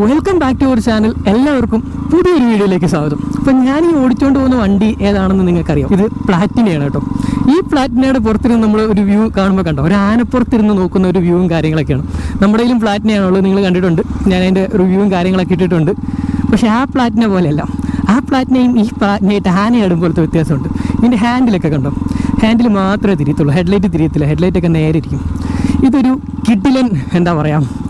Welcome back to our channel എല്ലാവർക്കും പുതിയൊരു വീഡിയോയിലേക്ക് സ്വാഗതം. അപ്പം ഞാൻ ഈ ഓടിച്ചുകൊണ്ട് പോകുന്ന വണ്ടി ഏതാണെന്ന് നിങ്ങൾക്കറിയാം. ഇത് പ്ലാറ്റിനയാണ് കേട്ടോ. ഈ പ്ലാറ്റിനയുടെ പുറത്തിരുന്ന് നമ്മൾ ഒരു വ്യൂ കാണുമ്പോൾ കണ്ടോ? ഒരു ആനപ്പുറത്തിരുന്ന് നോക്കുന്ന ഒരു വ്യൂവും കാര്യങ്ങളൊക്കെയാണ്. നമ്മുടെ കയ്യിലും പ്ലാറ്റിനയാണുള്ളത് നിങ്ങൾ കണ്ടിട്ടുണ്ട്. ഞാൻ അതിന്റെ റിവ്യൂവും കാര്യങ്ങളൊക്കെ ഇട്ടിട്ടുണ്ട്. പക്ഷേ ആ പ്ലാറ്റിന പോലെയല്ല. ആ പ്ലാറ്റിനയും ഈ പ്ലാറ്റിനയായിട്ട് ആനയാടും പോലത്തെ വ്യത്യാസമുണ്ട്. ഇതിന്റെ ഹാൻഡിലൊക്കെ കണ്ടോ? ഹാൻഡിൽ മാത്രമേ തിരിയത്തുള്ളൂ. ഹെഡ്ലൈറ്റ് തിരിയത്തില്ല. ഹെഡ്ലൈറ്റൊക്കെ നേരെ ഇരിക്കും. ഇതൊരു കിഡിലൻ എന്താ പറയുക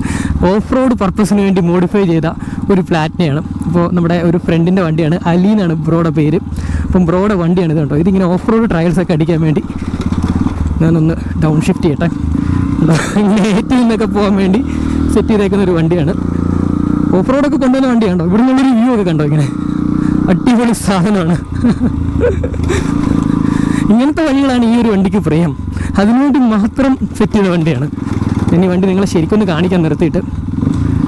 ഓഫ് റോഡ് പർപ്പസിന് വേണ്ടി മോഡിഫൈ ചെയ്ത ഒരു പ്ലാറ്റിനയാണ് അപ്പോൾ നമ്മുടെ ഒരു ഫ്രണ്ടിന്റെ വണ്ടിയാണ്. അലി എന്നാണ് ബ്രോയുടെ പേര്. അപ്പം ബ്രോയുടെ വണ്ടിയാണ് ഇത് കേട്ടോ ഇതിങ്ങനെ ഓഫ് റോഡ് ട്രയൽസ് ഒക്കെ അടിക്കാൻ വേണ്ടി ഞാനൊന്ന് ഡൗൺ ഷിഫ്റ്റ് ചെയ്യട്ടെ നേറ്റിൽ നിന്നൊക്കെ പോകാൻ വേണ്ടി സെറ്റ് ചെയ്തേക്കുന്ന ഒരു വണ്ടിയാണ്. ഓഫ് റോഡൊക്കെ കൊണ്ടുവന്ന വണ്ടിയാണോ ഇവിടെ നിന്നൊരു വ്യൂ ഒക്കെ കണ്ടോ ഇങ്ങനെ? അടിപൊളി സാധനമാണ്. ഇങ്ങനത്തെ വഴികളാണ് ഈ ഒരു വണ്ടിക്ക് പ്രിയം. അതിനുവേണ്ടി മാത്രം സെറ്റ് ചെയ്ത വണ്ടിയാണ്. വേണ്ടി വണ്ടി നിങ്ങളെ ശരിക്കൊന്ന് കാണിക്കാൻ നിർത്തിയിട്ട്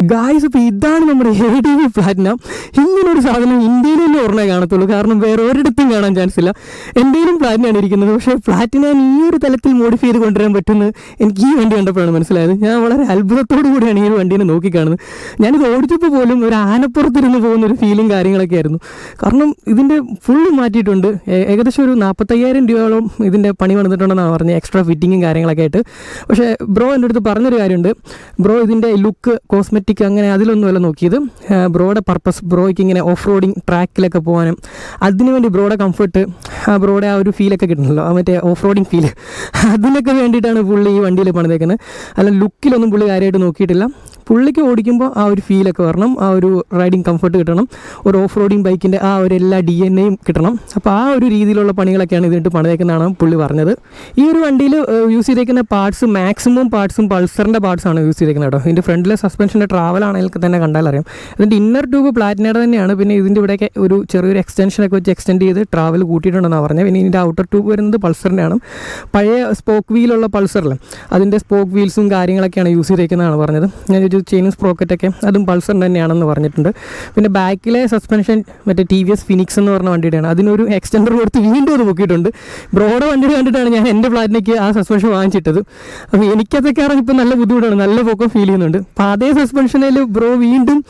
ഗായ്സ് അപ്പോൾ ഇതാണ് നമ്മുടെ എ ഡി വി പ്ലാറ്റിനം ഇങ്ങനൊരു സാധനം ഇന്ത്യയിൽ തന്നെ ഒരെണ്ണേ കാണത്തുള്ളൂ. കാരണം വേറെ ഒരിടത്തും കാണാൻ ചാൻസ് ഇല്ല. എന്റെയിലും പ്ലാറ്റിനാണ് ഇരിക്കുന്നത്. പക്ഷേ പ്ലാറ്റിനാൻ ഈ ഒരു തലത്തിൽ മോഡിഫൈ ചെയ്ത് കൊണ്ടുവരാൻ പറ്റുമെന്ന് എനിക്ക് ഈ വണ്ടി കണ്ടപ്പോഴാണ് മനസ്സിലായത്. ഞാൻ വളരെ അത്ഭുതത്തോടു കൂടിയാണ് ഈ ഒരു വണ്ടീനെ നോക്കിക്കാണുന്നത്. ഞാനിത് ഓടിച്ചപ്പോൾ പോലും ഒരു ആനപ്പുറത്തിരുന്ന് പോകുന്ന ഒരു ഫീലും കാര്യങ്ങളൊക്കെ ആയിരുന്നു. കാരണം ഇതിന്റെ ഫുള്ള് മാറ്റിയിട്ടുണ്ട്. ഏകദേശം ഒരു നാൽപ്പത്തയ്യായിരം രൂപയോളം ഇതിന്റെ പണി വന്നിട്ടുണ്ടെന്നാണ് പറഞ്ഞത്. എക്സ്ട്രാ ഫിറ്റിങ്ങും കാര്യങ്ങളൊക്കെ ആയിട്ട്. പക്ഷേ ബ്രോ എന്റെ അടുത്ത് പറഞ്ഞൊരു കാര്യമുണ്ട്. ബ്രോ ഇതിന്റെ ലുക്ക് കോസ്മെറ്റിക് അങ്ങനെ അതിലൊന്നുമല്ല നോക്കിയത്. ബ്രോയുടെ പർപ്പസ് ബ്രോയ്ക്ക് ഇങ്ങനെ ഓഫ് റോഡിങ് ട്രാക്കിലൊക്കെ പോകാനും അതിനുവേണ്ടി ബ്രോയുടെ കംഫർട്ട് ബ്രോയുടെ ആ ഒരു ഫീലൊക്കെ കിട്ടണമല്ലോ മറ്റേ ഓഫ് റോഡിങ് ഫീൽ അതിനൊക്കെ വേണ്ടിയിട്ടാണ് പുള്ളി ഈ വണ്ടിയിൽ പണിതേക്കുന്നത്. അല്ല ലുക്കിലൊന്നും പുള്ളി കാര്യമായിട്ട് നോക്കിയിട്ടില്ല. പുള്ളിക്ക് ഓടിക്കുമ്പോൾ ആ ഒരു ഫീലൊക്കെ വരണം ആ ഒരു റൈഡിങ് കംഫർട്ട് കിട്ടണം ഒരു ഓഫ് റോഡിങ് ബൈക്കിന്റെ ആ ഒരു എല്ലാ ഡി എൻ എയും കിട്ടണം. അപ്പോൾ ആ ഒരു രീതിയിലുള്ള പണികളൊക്കെയാണ് ഇതിട്ട് പണിതേക്കുന്നതാണ് പുള്ളി പറഞ്ഞത്. ഈ ഒരു വണ്ടിയിൽ യൂസ് ചെയ്തേക്കുന്ന പാർട്സ് മാക്സിമം പാർട്സും പൾസറിന്റെ പാർട്സാണ് യൂസ് ചെയ്തേക്കുന്നത് കേട്ടോ. ഇതിന്റെ ഫ്രണ്ടിലെ സസ്പെൻഷന്റെ ട്രാവൽ ആണെങ്കിൽ തന്നെ കണ്ടാൽ അറിയാം. ഇതിന്റെ ഇന്നർ ട്യൂബ് പ്ലാറ്റിനയുടെ തന്നെയാണ്. പിന്നെ ഇതിന്റെ ഇവിടെയൊക്കെ ഒരു ചെറിയൊരു എക്സ്റ്റൻഷനൊക്കെ വെച്ച് എക്സ്റ്റെൻഡ് ചെയ്ത് ട്രാവൽ കൂട്ടിയിട്ടുണ്ടെന്നാണ് പറഞ്ഞത്. പിന്നെ ഇതിന്റെ ഔട്ടർ ട്യൂബ് വരുന്നത് പൾസറിന്റെയാണ് പഴയ സ്പോക്ക് വീലുള്ള പൾസറിൽ അതിന്റെ സ്പോക്ക് വീൽസും കാര്യങ്ങളൊക്കെയാണ് യൂസ് ചെയ്തേക്കുന്നതാണ് പറഞ്ഞത്. ഞാനൊരു ചെയിനും സ്പ്രോക്കറ്റൊക്കെ അതും പൾസർ തന്നെയാണെന്ന് പറഞ്ഞിട്ടുണ്ട്. പിന്നെ ബാക്കിലെ സസ്പെൻഷൻ മറ്റേ ടി വി എസ് ഫിനിക്സ് എന്ന് പറഞ്ഞ വണ്ടിയുടെയാണ്. അതിനൊരു എക്സ്റ്റൻഡർ കൊടുത്ത് വീണ്ടും അത് പൊക്കിയിട്ടുണ്ട്. ബ്രോഡ് വണ്ടി കണ്ടിട്ടാണ് ഞാൻ എന്റെ ഫ്ലാറ്റിലേക്ക് ആ സസ്പെൻഷൻ വാങ്ങിച്ചിട്ടത്. അപ്പോൾ എനിക്കതൊക്കെ ഇപ്പോൾ നല്ല ബുദ്ധിമുട്ടാണ്. നല്ല പൊക്കം ഫീൽ ചെയ്യുന്നുണ്ട്. അപ്പോൾ അതേ സസ്പെൻഷനിൽ ബ്രോ വീണ്ടും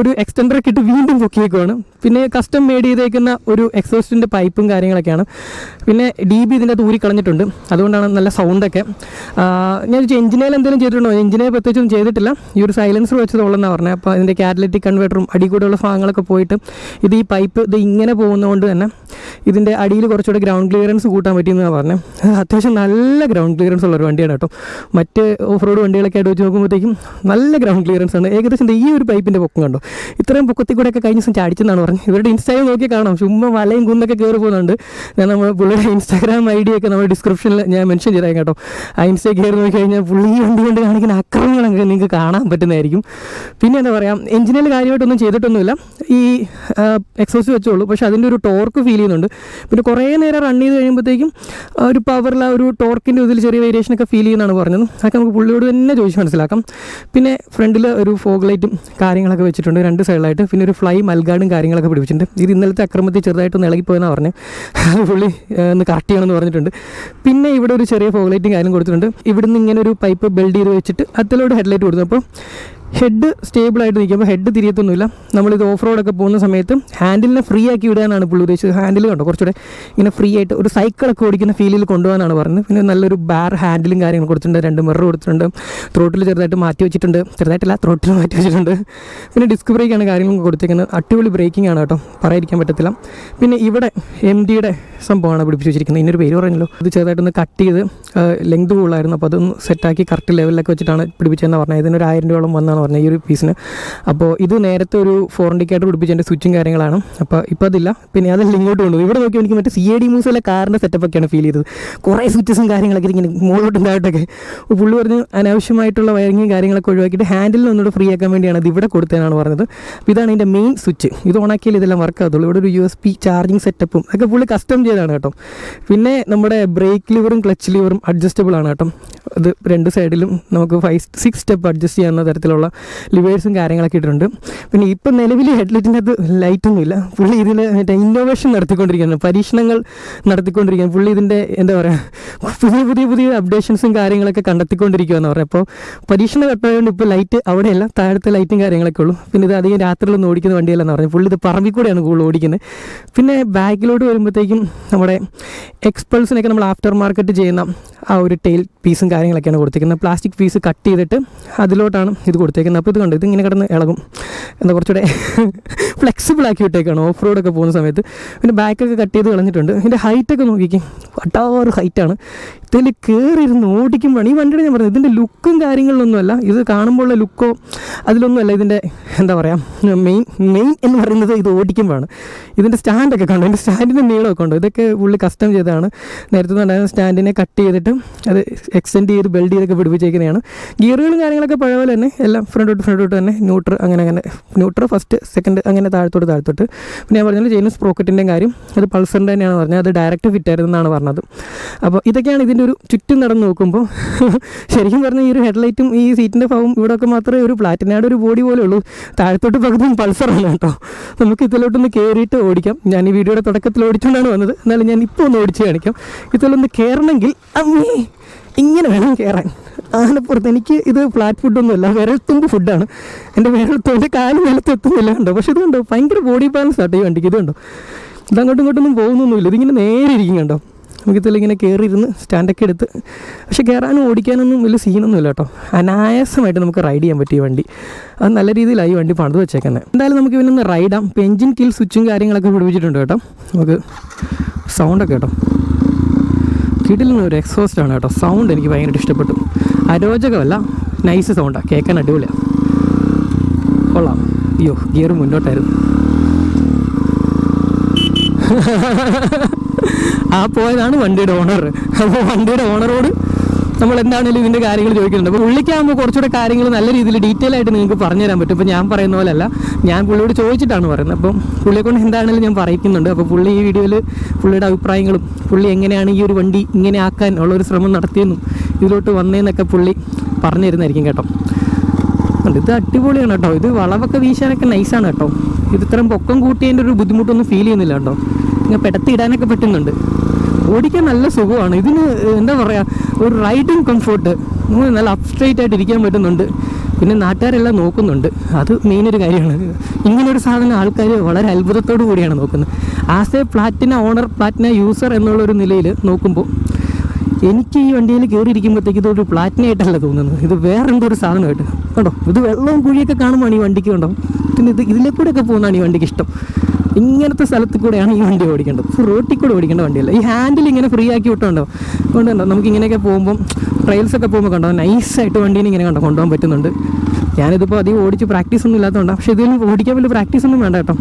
ഒരു എക്സ്റ്റൻഡറൊക്കെ ഇട്ട് വീണ്ടും പൊക്കിയേക്കുവാണ്. പിന്നെ കസ്റ്റം മേഡ് ചെയ്തേക്കുന്ന ഒരു എക്സോസ്റ്റിന്റെ പൈപ്പും കാര്യങ്ങളൊക്കെയാണ്. പിന്നെ ഡി ബി ഇതിന്റെ തൂരി കളഞ്ഞിട്ടുണ്ട് അതുകൊണ്ടാണ് നല്ല സൗണ്ടൊക്കെ ഞാൻ എഞ്ചിനേൽ എന്തെങ്കിലും ചെയ്തിട്ടുണ്ടോ? എഞ്ചിനെ പ്രത്യേകിച്ചൊന്നും ചെയ്തിട്ടില്ല. ഈ ഒരു സൈലൻസർ വെച്ചതുള്ളതെന്നാണ് പറഞ്ഞത് അപ്പോൾ അതിന്റെ കാറ്റലറ്റിക് കൺവേർട്ടറും അടി കൂടെയുള്ള ഭാഗങ്ങളൊക്കെ പോയിട്ട് ഇത് ഈ പൈപ്പ് ഇത് ഇങ്ങനെ പോകുന്നതുകൊണ്ട് തന്നെ ഇതിന്റെ അടിയിൽ കുറച്ചുകൂടെ ഗ്രൗണ്ട് ക്ലിയറൻസ് കൂട്ടാൻ പറ്റിയെന്നാണ് പറഞ്ഞത് അത്യാവശ്യം നല്ല ഗ്രൗണ്ട് ക്ലിയറൻസ് ഉള്ള ഒരു വണ്ടിയാണ് കേട്ടോ. മറ്റ് ഓഫ് റോഡ് വണ്ടികളൊക്കെ ആയിട്ട് വെച്ച് നോക്കുമ്പോഴത്തേക്കും നല്ല ഗ്രൗണ്ട് ക്ലിയറൻസ് ആണ്. ഏകദേശം ഈ ഒരു പൈപ്പിന്റെ പൊക്കം കണ്ടോ? ഇത്രയും പൊക്കത്തിൽ കൂടെയൊക്കെ കഴിഞ്ഞ ദിവസം ചാടിച്ചെന്നാണ് പറഞ്ഞത് ഇവരുടെ ഇൻസ്റ്റാഗ്രാം നോക്കി കാണാം. ചുമ്മാ മലയും കുന്നൊക്കെ കയറി പോകുന്നുണ്ട്. ഞാൻ നമ്മൾ പുള്ളിയുടെ ഇൻസ്റ്റാഗ്രാം ഐ ഡി ഒക്കെ നമ്മുടെ ഡിസ്ക്രിപ്ഷനിൽ ഞാൻ മെൻഷൻ ചെയ്തേക്കാം കേട്ടോ. ആ ഇൻസ്റ്റ കയറി നോക്കി കഴിഞ്ഞാൽ പുള്ളി വണ്ടി കൊണ്ട് കാണിക്കുന്ന അക്രമങ്ങളൊക്കെ നിങ്ങൾക്ക് കാണാൻ പറ്റുന്നതായിരിക്കും. പിന്നെ എന്താ പറയുക എഞ്ചിനിൽ കാര്യമായിട്ടൊന്നും ചെയ്തിട്ടൊന്നുമില്ല. ഈ എക്സോസ് വെച്ചോളൂ. പക്ഷേ അതിന്റെ ഒരു ടോർക്ക് ഫീൽ ചെയ്യുന്നുണ്ട്. പിന്നെ കുറേ നേരം റൺ ചെയ്ത് കഴിയുമ്പോഴത്തേക്കും ഒരു പവറിൽ ആ ഒരു ടോർക്കിന്റെ ഇതിൽ ചെറിയ വേരിയേഷനൊക്കെ ഫീൽ ചെയ്യുന്നതാണ് പറഞ്ഞത്. അതൊക്കെ നമുക്ക് പുള്ളിയോട് തന്നെ ചോദിച്ച് മനസ്സിലാക്കാം. പിന്നെ ഫ്രണ്ടിൽ ഒരു ഫോഗ് ലൈറ്റും കാര്യങ്ങളൊക്കെ വെച്ചിട്ടുണ്ട് രണ്ട് സൈഡിലായിട്ട് പിന്നെ ഒരു ഫ്ലൈ മൽഗാർഡും കാര്യങ്ങളൊക്കെ പിടിപ്പിച്ചിട്ടുണ്ട്. ഇത് ഇന്നലത്തെ അക്രമത്തിൽ ചെറുതായിട്ടൊന്ന് ഇളകിപ്പോയെന്നാണ് പറഞ്ഞത് അത് പുള്ളി ഒന്ന് കറക്റ്റ് ചെയ്യണമെന്ന് പറഞ്ഞിട്ടുണ്ട്. പിന്നെ ഇവിടെ ഒരു ചെറിയ ഫോഗ്ലൈറ്റിംഗ് ലൈറ്റും കാര്യം കൊടുത്തിട്ടുണ്ട്. ഇവിടുന്ന് ഇങ്ങനെ ഒരു പൈപ്പ് ബിൽഡ് ചെയ്ത് വെച്ചിട്ട് അതിലോട്ട് ഹെഡ്ലൈറ്റ് കൊടുത്തു. അപ്പോൾ ഹെഡ് സ്റ്റേബിളായിട്ട് നിൽക്കുമ്പോൾ ഹെഡ് തിരിയത്തൊന്നുമില്ല. നമ്മളിത് ഓഫ് റോഡൊക്കെ പോകുന്ന സമയത്ത് ഹാൻഡിലിനെ ഫ്രീ ആക്കി വിടാനാണ് പുള്ളി ഉദ്ദേശിച്ചത്. ഹാൻഡിൽ കണ്ടോ? കുറച്ചുകൂടെ ഇങ്ങനെ ഫ്രീ ആയിട്ട് ഒരു സൈക്കിളൊക്കെ ഓടിക്കുന്ന ഫീലിൽ കൊണ്ടുപോകാനാണ് പറഞ്ഞത്. പിന്നെ നല്ലൊരു ബാർ ഹാൻഡിലും കാര്യങ്ങളും കൊടുത്തിട്ടുണ്ട്. രണ്ട് മിറർ കൊടുത്തിട്ടുണ്ട്. ത്രോട്ടിൽ ചെറുതായിട്ട് മാറ്റി വെച്ചിട്ടുണ്ട്. ചെറുതായിട്ടല്ല ത്രോട്ടിൽ മാറ്റി വെച്ചിട്ടുണ്ട്. പിന്നെ ഡിസ്ക് ബ്രേക്കാണ് കാര്യങ്ങളൊക്കെ കൊടുത്തേക്കുന്നത്. അടിപൊളി ബ്രേക്കിംഗ് ആണ് കേട്ടോ. പറയാതിരിക്കാൻ പറ്റത്തില്ല. പിന്നെ ഇവിടെ എം ഡിയുടെ സംഭവമാണ് പിടിപ്പിച്ച് വെച്ചിരിക്കുന്നത്. ഇതിനൊരു പേര് പറഞ്ഞല്ലോ. ഇത് ചെറുതായിട്ടൊന്ന് കട്ട് ചെയ്ത് ലെങ്ത് കൂടുതലായിരുന്നു. അപ്പോൾ അതൊന്ന് സെറ്റാക്കി കറക്റ്റ് ലെവലിലൊക്കെ വെച്ചിട്ടാണ് പിടിപ്പിച്ചതെന്ന് പറഞ്ഞത്. ഇതിനൊരു ആയിരം രൂപയോളം വന്നാണ് പറഞ്ഞത് ഈ ഒരു പീസിന് അപ്പോൾ ഇത് നേരത്തെ ഒരു ഫോർ ഇൻഡിക്കേറ്റർ പിടിപ്പിച്ചതിന്റെ സ്വിച്ചും കാര്യങ്ങളാണ്. അപ്പോൾ ഇപ്പോൾ അതില്ല. പിന്നെ അതെല്ലാം ഇങ്ങോട്ട് കൊണ്ടുപോകും ഇവിടെ നോക്കി എനിക്ക് മറ്റേ സി എ ഡി മൂസിലെ കാറിന്റെ സെറ്റപ്പൊക്കെയാണ് ഫീൽ ചെയ്തത്. കുറേ സ്വിച്ചസും കാര്യങ്ങളൊക്കെ ഇങ്ങനെ മുകളിലോട്ടും താഴോട്ടൊക്കെ പുള്ളി പറഞ്ഞ് അനാവശ്യമായിട്ടുള്ള വയറിങ്ങും കാര്യങ്ങളൊക്കെ ഒഴിവാക്കിയിട്ട് ഹാൻഡിലിന് ഒന്നുകൂടെ ഫ്രീ ആക്കാൻ വേണ്ടിയാണ് ഇത് ഇവിടെ കൊടുത്തതെന്നാണ് പറഞ്ഞത്. അപ്പോൾ ഇതാണ് ഇതിന്റെ മെയിൻ സ്വിച്ച് ഇത് ഓണാക്കിയാൽ ഇതെല്ലാം വർക്ക് ആകത്തുള്ളൂ. ഇവിടെ ഒരു യു എസ് പി ചാർജിങ് സെറ്റപ്പും ഒക്കെ പുള്ളി കസ്റ്റം ചെയ്തതാണ് കേട്ടോ. പിന്നെ നമ്മുടെ ബ്രേക്ക് ലിവറും ക്ലച്ച് ലിവറും അഡ്ജസ്റ്റബിൾ ആണ് കേട്ടോ. അത് രണ്ട് സൈഡിലും നമുക്ക് ഫൈവ് സിക്സ് സ്റ്റെപ്പ് അഡ്ജസ്റ്റ് ചെയ്യാവുന്ന തരത്തിലുള്ള ലിവേഴ്സും കാര്യങ്ങളൊക്കെ ഇട്ടിട്ടുണ്ട്. പിന്നെ ഇപ്പം നിലവിൽ ഹെഡ്ലൈറ്റിനകത്ത് ലൈറ്റൊന്നുമില്ല പുള്ളി ഇതിൽ മറ്റേ ഇന്നോവേഷൻ നടത്തിക്കൊണ്ടിരിക്കുകയാണ്. പരീക്ഷണങ്ങൾ നടത്തിക്കൊണ്ടിരിക്കുകയാണ്. പുള്ളി ഇതിന്റെ എന്താ പറയുക പുതിയ പുതിയ പുതിയ അപ്ഡേഷൻസും കാര്യങ്ങളൊക്കെ കണ്ടെത്തിക്കൊണ്ടിരിക്കുകയെന്ന് പറയാം. അപ്പോൾ പരീക്ഷണ ഘട്ടമായതുകൊണ്ട് ഇപ്പോൾ ലൈറ്റ് അവിടെയല്ല താഴത്തെ ലൈറ്റും കാര്യങ്ങളൊക്കെ ഉള്ളൂ. പിന്നെ ഇത് അധികം രാത്രിയിലൊന്നും ഓടിക്കുന്ന വണ്ടിയല്ലെന്ന് പറഞ്ഞു പുള്ളി ഇത് പറമ്പിൽ കൂടെയാണ് കൂടുതൽ ഓടിക്കുന്നത്. പിന്നെ ബാക്കിലോട്ട് വരുമ്പോഴത്തേക്കും നമ്മുടെ എക്സ്പൾസിനൊക്കെ നമ്മൾ ആഫ്റ്റർ മാർക്കറ്റ് ചെയ്യുന്ന ആ ഒരു ടെയിൽ പീസും കാര്യങ്ങളൊക്കെയാണ് കൊടുത്തേക്കുന്നത് പ്ലാസ്റ്റിക് പീസ് കട്ട് ചെയ്തിട്ട് അതിലോട്ടാണ് ഇത് കൊടുത്തേക്കുന്നത്. അപ്പോൾ ഇത് കണ്ടു ഇങ്ങനെ കിടന്ന് ഇളകും. എന്താ കുറച്ചുകൂടെ ഫ്ലെക്സിബിൾ ആക്കി വിട്ടേക്കാണ്. ഓഫ് റോഡൊക്കെ പോകുന്ന സമയത്ത്. പിന്നെ ബാക്കൊക്കെ കട്ട് ചെയ്ത് കളഞ്ഞിട്ടുണ്ട്. ഇതിന്റെ ഹൈറ്റൊക്കെ നോക്കിക്കും. വട്ടാറ് ഹൈറ്റാണ് ഇതിൽ കയറിയിരുന്ന് ഓടിക്കുമ്പോഴാണ് ഈ വണ്ടിയുടെ ഞാൻ പറഞ്ഞത്. ഇതിന്റെ ലുക്കും കാര്യങ്ങളിലൊന്നുമല്ല. ഇത് കാണുമ്പോഴുള്ള ലുക്കോ അതിലൊന്നുമല്ല. ഇതിന്റെ എന്താ പറയുക മെയിൻ മെയിൻ എന്ന് പറയുന്നത് ഇത് ഓടിക്കുമ്പോഴാണ്. ഇതിന്റെ സ്റ്റാൻഡൊക്കെ കണ്ടു? ഇതിന്റെ സ്റ്റാൻഡിന്റെ നീളമൊക്കെ ഉണ്ടോ ഇതൊക്കെ പുള്ളി കസ്റ്റം ചെയ്തതാണ്. നേരത്തെ ഉണ്ടായിരുന്ന സ്റ്റാൻഡിനെ കട്ട് ചെയ്തിട്ട് അത് എക്സ്റ്റെൻഡ് ചെയ്ത് ബെൽഡ് ചെയ്തൊക്കെ പിടിപ്പിച്ചേക്കുന്നതാണ്. ഗിയറുകളും കാര്യങ്ങളൊക്കെ പഴയ പോലെ തന്നെ. എല്ലാം ഫ്രണ്ടോട്ട് ഫ്രണ്ടോട്ട് തന്നെ. ന്യൂട്രൽ അങ്ങനെ അങ്ങനെ. ന്യൂട്രൽ ഫസ്റ്റ് സെക്കൻഡ് അങ്ങനെ താഴത്തോട്ട് താഴത്തോട്ട്. പിന്നെ ഞാൻ പറഞ്ഞാൽ ജെയിൻസ് പ്രോക്കറ്റിന്റെ കാര്യം. അത് പൾസറിന്റെ തന്നെയാണ് പറഞ്ഞത്. അത് ഡയറക്റ്റ് ഫിറ്റ് ആയിരുന്നു എന്നാണ് പറഞ്ഞത്. അപ്പോൾ ഇതൊക്കെയാണ് ഇതിന്റെ ഒരു ചുറ്റും നടന്ന് നോക്കുമ്പോൾ ശരിക്കും പറഞ്ഞാൽ ഈ ഒരു ഹെഡ്ലൈറ്റും ഈ സീറ്റിന്റെ ഭാവം ഇവിടെയൊക്കെ മാത്രമേ ഒരു പ്ലാറ്റിനയുടെ ഒരു ബോഡി പോലെ ഉള്ളൂ. താഴത്തോട്ട് പകുതിയും പൾസറാണ് കേട്ടോ. നമുക്ക് ഇതിലോട്ടൊന്ന് കയറിയിട്ട് ഓടിക്കാം. ഞാൻ ഈ വീഡിയോയുടെ തുടക്കത്തിൽ ഓടിച്ചുകൊണ്ടാണ് വന്നത്. എന്നാലും ഞാൻ ഇപ്പോൾ ഒന്ന് ഓടിച്ച് കാണിക്കാം. ഇതിലൊന്ന് കയറണമെങ്കിൽ അമ്മേ ഇങ്ങനെ വേണം കയറാൻ ആനപ്പുറത്ത് എനിക്ക് ഇത് ഫ്ലാറ്റ് ഫുഡൊന്നുമല്ല വിരൽത്തുമ്പ് ഫുഡാണ് എന്റെ വിരൽത്തും കാൽ നിലത്ത് എത്തുന്നില്ല കണ്ടോ? പക്ഷേ ഇത് കണ്ടോ ഭയങ്കര ബോഡി ബാലൻസ് ആട്ടോ ഈ വണ്ടിക്ക്. ഇത് കണ്ടോ ഇതങ്ങോട്ടും ഇങ്ങോട്ടൊന്നും പോകുന്നൊന്നുമില്ല. ഇതിങ്ങനെ നേരെ ഇരിക്കും കണ്ടോ? നമുക്ക് ഇതിൽ ഇങ്ങനെ കയറിയിരുന്ന് സ്റ്റാൻഡൊക്കെ എടുത്ത് പക്ഷേ കയറാനും ഓടിക്കാനൊന്നും വലിയ സീനൊന്നുമില്ല കേട്ടോ. അനായാസമായിട്ട് നമുക്ക് റൈഡ് ചെയ്യാൻ പറ്റിയ വണ്ടി. അത് നല്ല രീതിയിലായി വണ്ടി പണിത് വെച്ചേക്കുന്നത് എന്തായാലും നമുക്ക് ഇവനൊന്ന് റൈഡാം ഇപ്പം എഞ്ചിൻ കിൽ സ്വിച്ചും കാര്യങ്ങളൊക്കെ പിടിപ്പിച്ചിട്ടുണ്ട് കേട്ടോ. നമുക്ക് സൗണ്ടൊക്കെ കേട്ടോ. കിടിലിന് ഒരു എക്സോസ്റ്റ് ആണ് കേട്ടോ. സൗണ്ട് എനിക്ക് ഭയങ്കരമായിട്ട് ഇഷ്ടപ്പെട്ടു. അരോചകമല്ല നൈസ് സൗണ്ടാണ് കേൾക്കാൻ അടിപൊളിയാണ് കൊള്ളാം. അയ്യോ ഗിയർ മുന്നോട്ടായിരുന്നു. ആ പോയതാണ് വണ്ടിയുടെ ഓണർ അപ്പോൾ വണ്ടിയുടെ ഓണറോട് നമ്മൾ എന്താണെങ്കിലും ഇതിന്റെ കാര്യങ്ങൾ ചോദിക്കുന്നുണ്ട്. അപ്പോൾ പുള്ളിക്കാകുമ്പോൾ കുറച്ചുകൂടെ കാര്യങ്ങൾ നല്ല രീതിയിൽ ഡീറ്റെയിൽ ആയിട്ട് നിങ്ങൾക്ക് പറഞ്ഞു തരാൻ പറ്റും. ഇപ്പോൾ ഞാൻ പറയുന്ന പോലെയല്ല. ഞാൻ പുള്ളിയോട് ചോദിച്ചിട്ടാണ് പറയുന്നത്. അപ്പം പുള്ളിയെ കൊണ്ട് എന്താണെങ്കിലും ഞാൻ പറയിക്കുന്നുണ്ട്. അപ്പോൾ പുള്ളി ഈ വീഡിയോയിൽ പുള്ളിയുടെ അഭിപ്രായങ്ങളും പുള്ളി എങ്ങനെയാണ് ഈ ഒരു വണ്ടി ഇങ്ങനെ ആക്കാൻ ഉള്ള ഒരു ശ്രമം നടത്തിയെന്നും ഇതിലോട്ട് വന്നതെന്നൊക്കെ പുള്ളി പറഞ്ഞു തരുന്നതായിരിക്കും കേട്ടോ. ഇത് അടിപൊളിയാണ് കേട്ടോ. ഇത് വളവൊക്കെ വീശാനൊക്കെ നൈസാണ് കേട്ടോ. ഇത് ഇത്രയും പൊക്കം കൂട്ടിയതിന്റെ ഒരു ബുദ്ധിമുട്ടൊന്നും ഫീൽ ചെയ്യുന്നില്ല കേട്ടോ. ഇങ്ങനെ പെടത്തിയിടാനൊക്കെ പറ്റുന്നുണ്ട്. ഓടിക്കാൻ നല്ല സുഖമാണ്. ഇതിന് എന്താ പറയുക ഒരു റൈഡിങ് കംഫോർട്ട് നല്ല അപ് സ്ട്രൈറ്റ് ആയിട്ട് ഇരിക്കാൻ പറ്റുന്നുണ്ട്. പിന്നെ നാട്ടുകാരെല്ലാം നോക്കുന്നുണ്ട്. അത് മെയിൻ ഒരു കാര്യമാണ്. ഇങ്ങനൊരു സാധനം ആൾക്കാർ വളരെ അത്ഭുതത്തോടു കൂടിയാണ് നോക്കുന്നത്. As a Platina owner Platina user എന്നുള്ള ഒരു നിലയിൽ നോക്കുമ്പോൾ എനിക്ക് ഈ വണ്ടിയിൽ കയറിയിരിക്കുമ്പോഴത്തേക്ക് ഇതൊരു പ്ലാറ്റിനായിട്ടല്ല തോന്നുന്നത്. ഇത് വേറെ എന്തോ ഒരു സാധനമായിട്ട്. കണ്ടോ? ഇത് വെള്ളവും കുഴിയൊക്കെ കാണുമ്പോൾ ഈ വണ്ടിക്ക് കണ്ടോ? പിന്നെ ഇത് ഇതിലെ കൂടെയൊക്കെ പോകുന്നതാണ് ഈ വണ്ടിക്ക് ഇഷ്ടം. ഇങ്ങനത്തെ സ്ഥലത്ത് കൂടെയാണ് ഈ വണ്ടി ഓടിക്കേണ്ടത്. റോട്ടിൽ കൂടെ ഓടിക്കേണ്ട വണ്ടിയല്ല. ഈ ഹാൻഡിൽ ഇങ്ങനെ ഫ്രീ ആക്കി വിട്ടുണ്ടോ? കൊണ്ടുണ്ടോ നമുക്ക് ഇങ്ങനെയൊക്കെ പോകുമ്പം ട്രയൽസൊക്കെ പോകുമ്പോൾ കണ്ടോ? നൈസായിട്ട് വണ്ടീനെ ഇങ്ങനെ കണ്ടോ? കൊണ്ടുപോകാൻ പറ്റുന്നുണ്ട്. ഞാനിതിപ്പോൾ അധികം ഓടിച്ച് പ്രാക്ടീസ് ഒന്നും ഇല്ലാത്തതുകൊണ്ട് പക്ഷേ ഇതിൽ ഓടിക്കാൻ വലിയ പ്രാക്ടീസ് ഒന്നും വേണ്ട കേട്ടോ.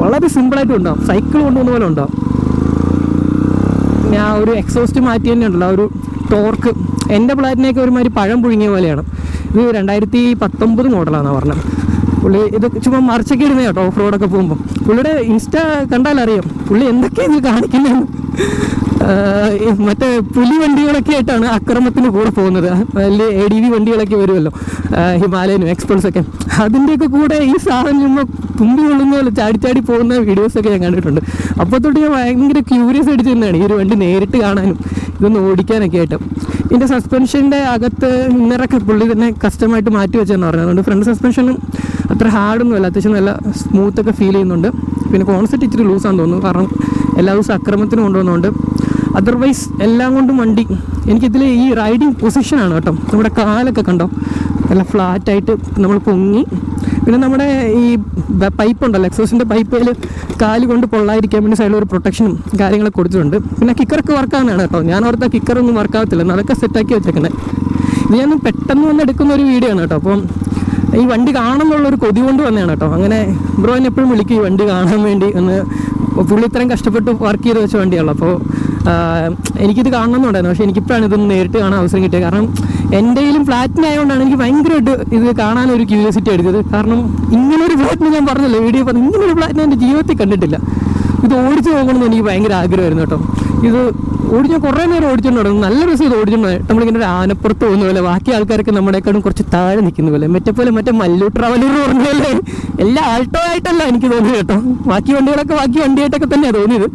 വളരെ സിമ്പിളായിട്ട് ഉണ്ടാവും സൈക്കിൾ കൊണ്ടുപോകുന്ന പോലെ ഉണ്ടാവും ഞാൻ ഒരു എക്സോസ്റ്റ് മാറ്റി തന്നെ ഉണ്ടല്ലോ. ഒരു ടോർക്ക് എന്റെ പ്ലാറ്റിനെയൊക്കെ ഒരുമാതിരി പഴം പുഴുങ്ങിയ പോലെയാണ്. ഇത് രണ്ടായിരത്തി പത്തൊമ്പത് മോഡലാണെന്നാണ് പറഞ്ഞത്. പുള്ളി ഇത് ചുമ്മാ മറിച്ചൊക്കെ ഇടുന്ന കേട്ടോ ഓഫ് റോഡൊക്കെ പോകുമ്പോൾ പുള്ളിയുടെ ഇൻസ്റ്റ കണ്ടാൽ അറിയാം. പുള്ളി എന്തൊക്കെയാണ് ഇത് കാണിക്കുന്നതെന്ന് ആഹ് മറ്റേ പുലി വണ്ടികളൊക്കെ ആയിട്ടാണ് അക്രമത്തിന് കൂടെ പോകുന്നത്. വലിയ എ ഡി വി വണ്ടികളൊക്കെ വരുമല്ലോ. ഹിമാലയനും എക്സ്പ്രസൊക്കെ അതിന്റെയൊക്കെ കൂടെ ഈ സാധനം ചുമ്മാ തുമ്പി കൊള്ളുന്ന പോലെ ചാടി ചാടി പോകുന്ന വീഡിയോസൊക്കെ ഞാൻ കണ്ടിട്ടുണ്ട്. അപ്പോൾ തൊട്ട് ഞാൻ ഭയങ്കര ക്യൂരിയസ് ആയിട്ട് തന്നെയാണ് ഈ ഒരു വണ്ടി നേരിട്ട് കാണാനും ഇതൊന്ന് ഓടിക്കാനൊക്കെ ആയിട്ട്. ഇതിന്റെ സസ്പെൻഷന്റെ അകത്ത് ഇന്നറൊക്കെ പുള്ളി തന്നെ കസ്റ്റമായിട്ട് മാറ്റി വെച്ചെന്ന് പറഞ്ഞത് അതുകൊണ്ട് ഫ്രണ്ട് സസ്പെൻഷനും അത്ര ഹാർഡൊന്നും അല്ല. അത്യാവശ്യം നല്ല സ്മൂത്തൊക്കെ ഫീൽ ചെയ്യുന്നുണ്ട്. പിന്നെ കോൺസെപ്റ്റ് ഇച്ചിരി ലൂസാന്ന് തോന്നുന്നു. കാരണം എല്ലാ ദിവസവും അക്രമത്തിന് കൊണ്ടുവന്നുകൊണ്ട്. അതർവൈസ് എല്ലാം കൊണ്ടും വണ്ടി എനിക്കിതിൽ ഈ റൈഡിങ് പൊസിഷനാണ് കേട്ടോ. നമ്മുടെ കാലൊക്കെ കണ്ടോ? നല്ല ഫ്ലാറ്റായിട്ട് നമ്മൾ പൊങ്ങി. പിന്നെ നമ്മുടെ ഈ പൈപ്പ് ഉണ്ടല്ലോ എക്സോസിന്റെ പൈപ്പിൽ കാൽ കൊണ്ട് പൊള്ളായിരിക്കാൻ വേണ്ടി സൈഡിൽ ഒരു പ്രൊട്ടക്ഷനും കാര്യങ്ങളൊക്കെ കൊടുത്തിട്ടുണ്ട്. പിന്നെ കിക്കറൊക്കെ വർക്കാവുന്നതാണ് കേട്ടോ. ഞാൻ അവിടുത്തെ കിക്കറൊന്നും വർക്കാവത്തില്ല അതൊക്കെ സെറ്റാക്കി വെച്ചേക്കുന്നത് ഇത് പെട്ടെന്ന് വന്ന് എടുക്കുന്ന ഒരു വീഡിയോ ആണ് കേട്ടോ. അപ്പം ഈ വണ്ടി കാണുന്നുള്ള ഒരു കൊതി കൊണ്ട് വന്നതാണ് കേട്ടോ. അങ്ങനെ ബ്രോ എന്നെ എപ്പോഴും വിളിക്കും ഈ വണ്ടി കാണാൻ വേണ്ടി ഒന്ന് പുള്ളി ഇത്രയും കഷ്ടപ്പെട്ട് വർക്ക് ചെയ്ത് വെച്ച വണ്ടിയാണല്ലോ. അപ്പോൾ എനിക്കിത് കാണണമെന്നുണ്ടായിരുന്നു. പക്ഷേ എനിക്കിപ്പോഴാണ് ഇതൊന്ന് നേരിട്ട് കാണാൻ അവസരം കിട്ടിയത്. കാരണം എന്റെയിലും ഫ്ലാറ്റിനായതുകൊണ്ടാണ് എനിക്ക് ഭയങ്കരമായിട്ട് ഇത് കാണാൻ ഒരു ക്യൂരിയോസിറ്റി എടുത്തത് കാരണം ഇങ്ങനൊരു ഫ്ലാറ്റിന് ഞാൻ പറഞ്ഞല്ലോ വീഡിയോ പറഞ്ഞു ഇങ്ങനൊരു ഫ്ലാറ്റിന് എന്റെ ജീവിതത്തിൽ കണ്ടിട്ടില്ല. ഇത് ഓടിച്ചു പോകണമെന്ന് എനിക്ക് ഭയങ്കര ആഗ്രഹമായിരുന്നു കേട്ടോ. ഇത് ഓടിച്ച കുറേ നേരം ഓടിച്ചോണ്ട് നല്ല രസം ഇത് ഓടിച്ചിട്ടുണ്ട് നമ്മളിങ്ങനെ ഒരു ആനപ്പുറത്ത് പോകുന്ന പോലെ ബാക്കി ആൾക്കാരൊക്കെ നമ്മളെക്കാളും കുറച്ച് താഴെ നിൽക്കുന്ന പോലെ. മറ്റേ പോലെ മറ്റേ മല്ലു ട്രാവലർ പറഞ്ഞ പോലെ. എല്ലാം ആൾട്ടോ ആയിട്ടല്ല എനിക്ക് തോന്നിയത് കേട്ടോ. ബാക്കി വണ്ടികളൊക്കെ ബാക്കി വണ്ടിയായിട്ടൊക്കെ തന്നെയാണ് തോന്നിയത്.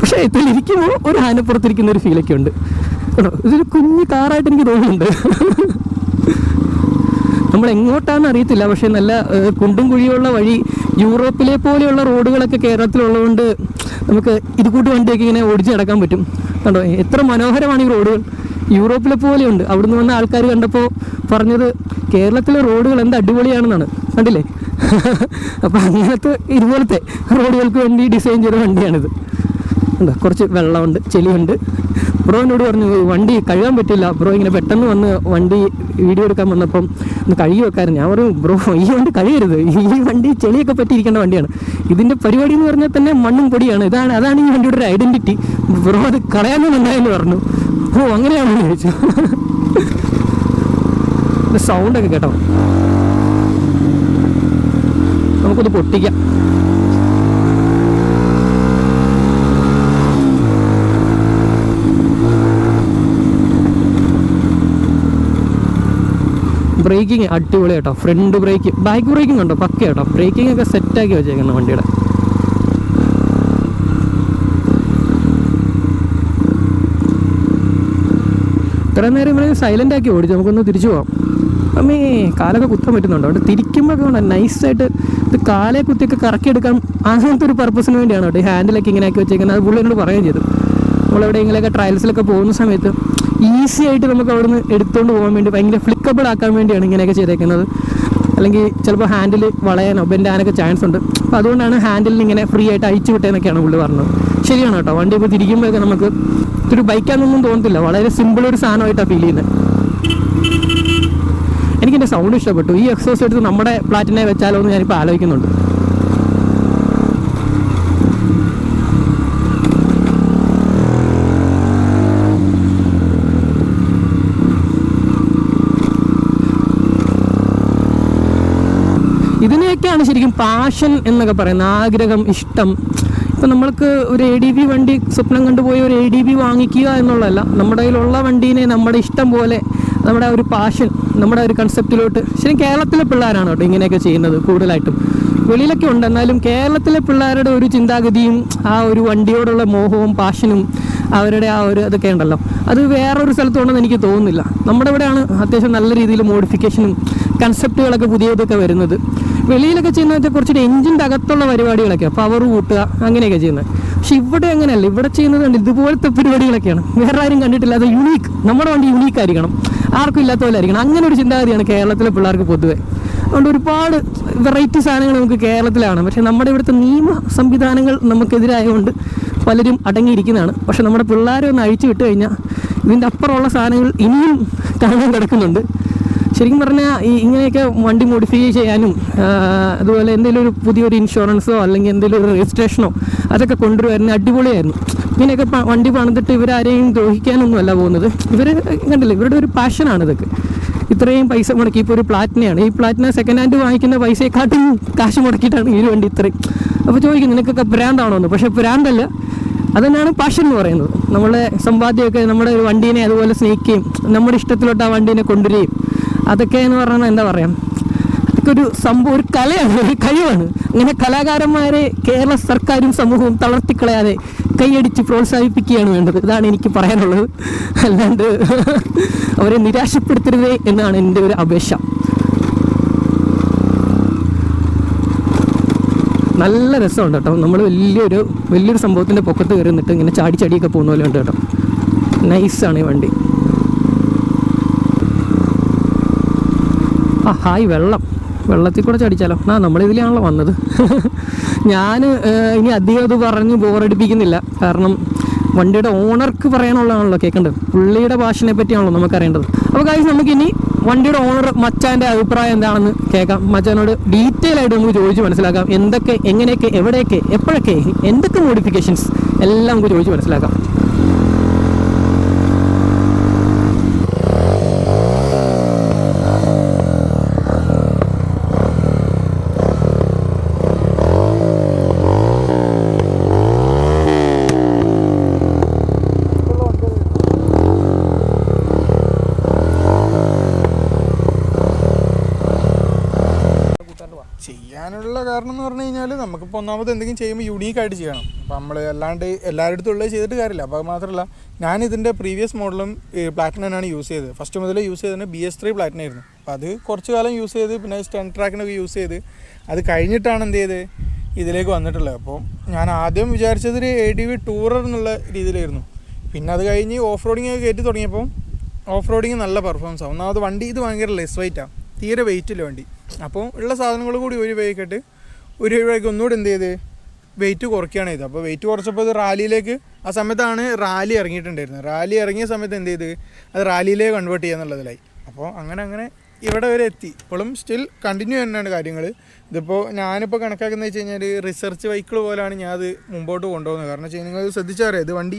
പക്ഷേ ഇതിൽ ഇരിക്കുമ്പോൾ ഒരു ആനപ്പുറത്ത് ഇരിക്കുന്ന ഒരു ഫീലൊക്കെ ഉണ്ട്. കേട്ടോ. ഇതൊരു കുഞ്ഞു കാറായിട്ട് എനിക്ക് തോന്നുന്നുണ്ട്. നമ്മൾ എങ്ങോട്ടാണെന്ന് അറിയത്തില്ല. പക്ഷേ നല്ല കുണ്ടും കുഴിയുള്ള വഴി യൂറോപ്പിലെ പോലെയുള്ള റോഡുകളൊക്കെ കേരളത്തിലുള്ളതുകൊണ്ട് നമുക്ക് ഇത് കൂട്ടി വണ്ടിയൊക്കെ ഇങ്ങനെ ഓടിച്ച് നടക്കാൻ പറ്റും. കണ്ടോ? എത്ര മനോഹരമാണ് ഈ റോഡുകൾ. യൂറോപ്പിലെ പോലെയുണ്ട്. അവിടുന്ന് വന്ന ആൾക്കാർ കണ്ടപ്പോൾ പറഞ്ഞത് കേരളത്തിലെ റോഡുകൾ എന്ത് അടിപൊളിയാണെന്നാണ്. കണ്ടില്ലേ? അപ്പം അങ്ങനത്തെ ഇതുപോലത്തെ റോഡുകൾക്ക് വേണ്ടി ഡിസൈൻ ചെയ്ത വണ്ടിയാണിത്. എന്താ കുറച്ച് വെള്ളമുണ്ട് ചെളിയുണ്ട്. ബ്രോ എന്നോട് പറഞ്ഞു വണ്ടി കഴുകാൻ പറ്റില്ല ബ്രോ ഇങ്ങനെ പെട്ടെന്ന് വന്ന് വണ്ടി വീഡിയോ എടുക്കാൻ വന്നപ്പം ഒന്ന് കഴുകി വെക്കായിരുന്നു. ഞാൻ പറഞ്ഞു ബ്രോ ഈ വണ്ടി കഴുകരുത്. ഈ വണ്ടി ചെളിയൊക്കെ പറ്റിയിരിക്കേണ്ട വണ്ടിയാണ്. ഇതിന്റെ പരിപാടി എന്ന് പറഞ്ഞാൽ തന്നെ മണ്ണും പൊടിയാണ്. ഇതാണ് അതാണ് ഈ വണ്ടിയുടെ ഒരു ഐഡന്റിറ്റി ബ്രോ അത് കളയാമെന്നുണ്ടായെന്ന് പറഞ്ഞു. ഓ അങ്ങനെയാണെന്ന് ചോദിച്ചു. സൗണ്ടൊക്കെ കേട്ടോ. നമുക്കത് പൊട്ടിക്കാം. ബ്രേക്കിംഗ് അടിപൊളി കേട്ടോ. Front break. ബാക്ക് ബ്രേക്കിംഗ് ഉണ്ടോ? പക്ക കേട്ടോ. ബ്രേക്കിംഗ് ഒക്കെ സെറ്റാക്കി വെച്ചേക്കുന്ന വണ്ടിയുടെ. ഇത്രയും നേരം ഇവിടെ സൈലന്റ് ആക്കി ഓടിച്ചു. നമുക്കൊന്ന് തിരിച്ചു പോവാം. അമ്മേ കാലൊക്കെ കുത്താൻ പറ്റുന്നുണ്ടോ? അവിടെ തിരിക്കുമ്പോഴൊക്കെ വേണം നൈസായിട്ട് ഇത് കാലെ കുത്തിയൊക്കെ കറക്കിയെടുക്കാൻ അങ്ങനത്തെ ഒരു പർപ്പസിന് വേണ്ടിയാണ് കേട്ടോ. ഈ ഹാൻഡിലൊക്കെ ഇങ്ങനെ ആക്കി വെച്ചേക്കുന്നത് അത് പുള്ളി എന്നോട് പറയുകയും ചെയ്തു. നമ്മളെവിടെയെങ്കിലൊക്കെ ട്രയൽസിലൊക്കെ പോകുന്ന സമയത്ത് ഈസി ആയിട്ട് നമുക്ക് അവിടുന്ന് എടുത്തുകൊണ്ട് പോകാൻ വേണ്ടി ഭയങ്കര ഫ്ലിക്കബിൾ ആക്കാൻ വേണ്ടിയാണ് ഇങ്ങനെയൊക്കെ ചെയ്തേക്കുന്നത്. അല്ലെങ്കിൽ ചിലപ്പോൾ ഹാൻഡിൽ വളയാനോ ബെൻഡാനൊക്കെ ചാൻസ് ഉണ്ട്. അപ്പോൾ അതുകൊണ്ടാണ് ഹാൻഡിലിന് ഇങ്ങനെ ഫ്രീ ആയിട്ട് അയച്ചു വിട്ടേന്നൊക്കെയാണ് പുള്ളി പറഞ്ഞത്. ശരിയാണ് കേട്ടോ വണ്ടി ഇപ്പോൾ തിരിക്കുമ്പോഴൊക്കെ നമുക്ക് ഇതൊരു ബൈക്കാണെന്നൊന്നും തോന്നത്തില്ല. വളരെ സിമ്പിൾ ഒരു സാധനമായിട്ടാണ് ഫീൽ ചെയ്യുന്നത് എനിക്കെന്റെ സൗണ്ട് ഇഷ്ടപ്പെട്ടു. ഈ എക്സോസ് എടുത്ത് നമ്മുടെ പ്ലാറ്റിനെ വെച്ചാലോ എന്ന് ഞാനിപ്പോൾ ആലോചിക്കുന്നുണ്ട്. ഇതിനെയൊക്കെയാണ് ശരിക്കും പാഷൻ എന്നൊക്കെ പറയുന്നത് ആഗ്രഹം ഇഷ്ടം. ഇപ്പം നമ്മൾക്ക് ഒരു എ ഡി ബി വണ്ടി സ്വപ്നം കണ്ടുപോയി ഒരു എ ഡി ബി വാങ്ങിക്കുക എന്നുള്ളതല്ല നമ്മുടെ കയ്യിലുള്ള വണ്ടീനെ നമ്മുടെ ഇഷ്ടം പോലെ നമ്മുടെ ഒരു പാഷൻ നമ്മുടെ ഒരു കൺസെപ്റ്റിലോട്ട് ശരി കേരളത്തിലെ പിള്ളേരാണ് കേട്ടോ ഇങ്ങനെയൊക്കെ ചെയ്യുന്നത് കൂടുതലായിട്ടും. വെളിയിലൊക്കെ ഉണ്ട് എന്നാലും കേരളത്തിലെ പിള്ളേരുടെ ഒരു ചിന്താഗതിയും ആ ഒരു വണ്ടിയോടുള്ള മോഹവും പാഷനും അവരുടെ ആ ഒരു അതൊക്കെ ഉണ്ടല്ലോ. അത് വേറൊരു സ്ഥലത്തുണ്ടെന്ന് എനിക്ക് തോന്നുന്നില്ല. നമ്മുടെ ഇവിടെയാണ് അത്യാവശ്യം നല്ല രീതിയിൽ മോഡിഫിക്കേഷനും കൺസെപ്റ്റുകളൊക്കെ പുതിയതൊക്കെ വരുന്നത്. വെളിയിലൊക്കെ ചെയ്യുന്നതൊക്കെ കുറച്ചുകൂടി എഞ്ചിന്റെ അകത്തുള്ള പരിപാടികളൊക്കെ പവർ കൂട്ടുക അങ്ങനെയൊക്കെ ചെയ്യുന്നത്. പക്ഷെ ഇവിടെ അങ്ങനെയല്ല. ഇവിടെ ചെയ്യുന്നത് കണ്ട് ഇതുപോലത്തെ പരിപാടികളൊക്കെയാണ്. വേറെ ആരും കണ്ടിട്ടില്ല. അത് യുണീക്ക് നമ്മുടെ വണ്ടി യുണീക്ക് ആയിരിക്കണം. ആർക്കും ഇല്ലാത്ത പോലെ ആയിരിക്കണം. അങ്ങനെ ഒരു ചിന്താഗതിയാണ് കേരളത്തിലെ പിള്ളേർക്ക് പൊതുവെ. അതുകൊണ്ട് ഒരുപാട് വെറൈറ്റി സാധനങ്ങൾ നമുക്ക് കേരളത്തിലാണ്. പക്ഷെ നമ്മുടെ ഇവിടുത്തെ നിയമ സംവിധാനങ്ങൾ നമുക്കെതിരായതുകൊണ്ട് പലരും അടങ്ങിയിരിക്കുന്നതാണ്. പക്ഷെ നമ്മുടെ പിള്ളേരെ ഒന്ന് അഴിച്ചു വിട്ട് കഴിഞ്ഞാൽ ഇതിന്റെ അപ്പുറമുള്ള സാധനങ്ങൾ ഇനിയും കാണാൻ കിടക്കുന്നുണ്ട് ശരിക്കും പറഞ്ഞാൽ ഈ ഇങ്ങനെയൊക്കെ വണ്ടി മോഡിഫൈ ചെയ്യാനും അതുപോലെ എന്തെങ്കിലും ഒരു പുതിയൊരു ഇൻഷുറൻസോ അല്ലെങ്കിൽ എന്തെങ്കിലും ഒരു രജിസ്ട്രേഷനോ അതൊക്കെ കൊണ്ടുവരുന്ന അടിപൊളിയായിരുന്നു. ഇങ്ങനെയൊക്കെ വണ്ടി പണിതിട്ട് ഇവരാരെയും ദ്രോഹിക്കാനൊന്നും അല്ല പോകുന്നത്. ഇവർ കണ്ടില്ല ഇവരുടെ ഒരു പാഷനാണ് ഇതൊക്കെ. ഇത്രയും പൈസ മുടക്കി ഇപ്പോൾ ഒരു പ്ലാറ്റിനയാണ് ഈ പ്ലാറ്റിന സെക്കൻഡ് ഹാൻഡ് വാങ്ങിക്കുന്ന പൈസയെക്കാട്ടും കാശ് മുടക്കിയിട്ടാണ് ഈ വണ്ടി ഇത്രയും. അപ്പോൾ ചോദിക്കും നിനക്കൊക്കെ ബ്രാൻഡാണോ എന്ന് പക്ഷേ ബ്രാൻഡല്ല അതന്നെയാണ് പാഷൻ എന്ന് പറയുന്നത്. നമ്മളെ സമ്പാദ്യമൊക്കെ നമ്മുടെ ഒരു വണ്ടീനെ അതുപോലെ സ്നേഹിക്കുകയും നമ്മുടെ ഇഷ്ടത്തിലോട്ട് ആ വണ്ടീനെ കൊണ്ടുവരികയും അതൊക്കെ എന്ന് പറഞ്ഞാൽ എന്താ പറയുക അതൊക്കെ ഒരു സംഭവം ഒരു കലയാണ് ഒരു കഴിവാണ്. അങ്ങനെ കലാകാരന്മാരെ കേരള സർക്കാരും സമൂഹവും തളർത്തിക്കളയാതെ കൈയടിച്ച് പ്രോത്സാഹിപ്പിക്കുകയാണ് വേണ്ടത്. ഇതാണ് എനിക്ക് പറയാനുള്ളത്. അല്ലാണ്ട് അവരെ നിരാശപ്പെടുത്തരുത് എന്നാണ് എന്റെ ഒരു അപേക്ഷ. നല്ല രസമുണ്ട് കേട്ടോ. നമ്മൾ വലിയൊരു വലിയൊരു സംഭവത്തിന്റെ പൊക്കത്ത് കയറി നിന്നിട്ട് ഇങ്ങനെ ചാടി ചാടിയൊക്കെ പോകുന്ന പോലെ ഉണ്ട് കേട്ടോ. നൈസാണ് ഈ വണ്ടി. ഹായ് വെള്ളം. വെള്ളത്തിൽ കൂടെ ചടിച്ചാലോ? ആ നമ്മളിതിലാണല്ലോ വന്നത്. ഞാൻ ഇനി അധികം അത് പറഞ്ഞ് ബോറടിപ്പിക്കുന്നില്ല. കാരണം വണ്ടിയുടെ ഓണർക്ക് പറയാനുള്ളതാണല്ലോ കേൾക്കേണ്ടത് പുള്ളിയുടെ ഭാഷനെ പറ്റിയാണല്ലോ നമുക്കറിയേണ്ടത് അപ്പോൾ കാര്യം നമുക്കിനി വണ്ടിയുടെ ഓണർ മച്ചാന്റെ അഭിപ്രായം എന്താണെന്ന് കേൾക്കാം. മച്ചാനോട് ഡീറ്റെയിൽ ആയിട്ട് നമുക്ക് ചോദിച്ച് മനസ്സിലാക്കാം. എന്തൊക്കെ എങ്ങനെയൊക്കെ എവിടെയൊക്കെ എപ്പോഴൊക്കെ എന്തൊക്കെ മോഡിഫിക്കേഷൻസ് എല്ലാം നമുക്ക് ചോദിച്ച് മനസ്സിലാക്കാം ചെയ്യാനുള്ള കാരണം എന്ന് പറഞ്ഞു കഴിഞ്ഞാൽ നമുക്കിപ്പോൾ ഒന്നാമത് എന്തെങ്കിലും ചെയ്യുമ്പോൾ യുണീക്കായിട്ട് ചെയ്യണം. അപ്പോൾ നമ്മൾ അല്ലാണ്ട് എല്ലാവരുടെ ഉള്ളത് ചെയ്തിട്ട് കാര്യമില്ല. അപ്പോൾ മാത്രമല്ല ഞാൻ ഇതിന്റെ പ്രീവിയസ് മോഡലും പ്ലാറ്റിനാണ് യൂസ് ചെയ്തത്. ഫസ്റ്റ് മുതൽ യൂസ് ചെയ്തത് ബി എസ് ത്രീ പ്ലാറ്റിനായിരുന്നു അപ്പോൾ അത് കുറച്ച് കാലം യൂസ് ചെയ്ത് പിന്നെ സ്റ്റൺ ട്രാക്കിനൊക്കെ യൂസ് ചെയ്ത് അത് കഴിഞ്ഞിട്ടാണ് എന്ത് ചെയ്ത് ഇതിലേക്ക് വന്നിട്ടുള്ളത്. അപ്പോൾ ഞാൻ ആദ്യം വിചാരിച്ചത് ഒരു എ ഡി വി ടൂറർ എന്നുള്ള രീതിയിലായിരുന്നു. പിന്നെ അത് കഴിഞ്ഞ് ഓഫ് റോഡിങ് ഒക്കെ കയറ്റി തുടങ്ങിയപ്പോൾ ഓഫ് റോഡിങ് നല്ല പെർഫോമൻസ് ആവും. ഒന്നാമത് വണ്ടി ഇത് ഭയങ്കര ലെസ് വെയിറ്റാണ് തീരെ വെയിറ്റില്ല വണ്ടി. അപ്പോൾ ഉള്ള സാധനങ്ങൾ കൂടി ഒരു വഴിക്കിട്ട് ഒരു വഴിക്ക് ഒന്നുകൂടെ എന്ത് ചെയ്ത്? വെയിറ്റ് കുറയ്ക്കുകയാണ് ചെയ്തത്. അപ്പോൾ വെയിറ്റ് കുറച്ചപ്പോൾ ഇത് റാലിയിലേക്ക് ആ സമയത്താണ് റാലി ഇറങ്ങിയിട്ടുണ്ടായിരുന്നത്. റാലി ഇറങ്ങിയ സമയത്ത് എന്ത് ചെയ്ത്? അത് റാലിയിലേക്ക് കൺവേർട്ട് ചെയ്യാന്നുള്ളതിലായി അപ്പോൾ അങ്ങനെ അങ്ങനെ ഇവിടെ വരെ എത്തി. ഇപ്പോഴും സ്റ്റിൽ കണ്ടിന്യൂ തന്നെയാണ് കാര്യങ്ങൾ. ഇതിപ്പോൾ ഞാനിപ്പോൾ കണക്കാക്കുന്നത് വെച്ച് കഴിഞ്ഞാൽ റിസർച്ച് വെഹിക്കിൾ പോലെയാണ് ഞാൻ അത് മുമ്പോട്ട് കൊണ്ടുപോകുന്നത്. കാരണം വെച്ച് കഴിഞ്ഞാൽ നിങ്ങൾ ശ്രദ്ധിച്ചറിയാം ഇത് വണ്ടി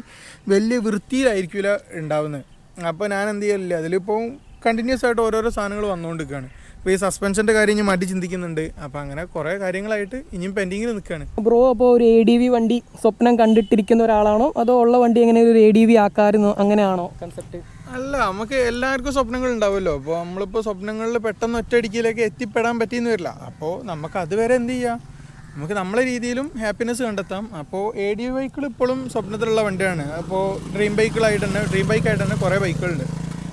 വലിയ വൃത്തിയിലായിരിക്കില്ല ഉണ്ടാവുന്നത്. അപ്പോൾ ഞാൻ എന്ത് ചെയ്യലില്ല. അതിലിപ്പോൾ കണ്ടിന്യൂസ് ആയിട്ട് ഓരോരോ സാധനങ്ങൾ വന്നുകൊണ്ടിരിക്കുകയാണ്. ഈ സസ്പെൻഷന്റെ കാര്യം ഇനി മടി ചിന്തിക്കുന്നുണ്ട്. അപ്പോൾ അങ്ങനെ കുറേ കാര്യങ്ങളായിട്ട് ഇനിയും പെൻഡിങ്ങിൽ നിൽക്കുകയാണ് ബ്രോ അപ്പോൾ ഒരു എ ഡി വി വണ്ടി സ്വപ്നം കണ്ടിട്ടിരിക്കുന്ന ഒരാളാണോ? അതോ ഉള്ള വണ്ടി എങ്ങനെ ഒരു എ ഡി വി ആക്കാറുന്നോ അങ്ങനെയാണോ കൺസെപ്റ്റ് അല്ല നമുക്ക് എല്ലാവർക്കും സ്വപ്നങ്ങൾ ഉണ്ടാവുമല്ലോ. അപ്പോൾ നമ്മളിപ്പോൾ സ്വപ്നങ്ങളിൽ പെട്ടെന്ന് ഒറ്റയടിക്കിലേക്ക് എത്തിപ്പെടാൻ പറ്റിയെന്ന് വരില്ല. അപ്പോൾ നമുക്ക് അതുവരെ എന്ത് ചെയ്യാം? നമുക്ക് നമ്മളെ രീതിയിലും ഹാപ്പിനെസ് കണ്ടെത്താം. അപ്പോൾ എ ഡി വെഹിക്കിൾ ഇപ്പോഴും സ്വപ്നത്തിലുള്ള വണ്ടിയാണ്. അപ്പോൾ ഡ്രീം ബൈക്കുകളായിട്ട് തന്നെ ഡ്രീം ബൈക്കായിട്ട് തന്നെ കുറേ ബൈക്കുകളുണ്ട്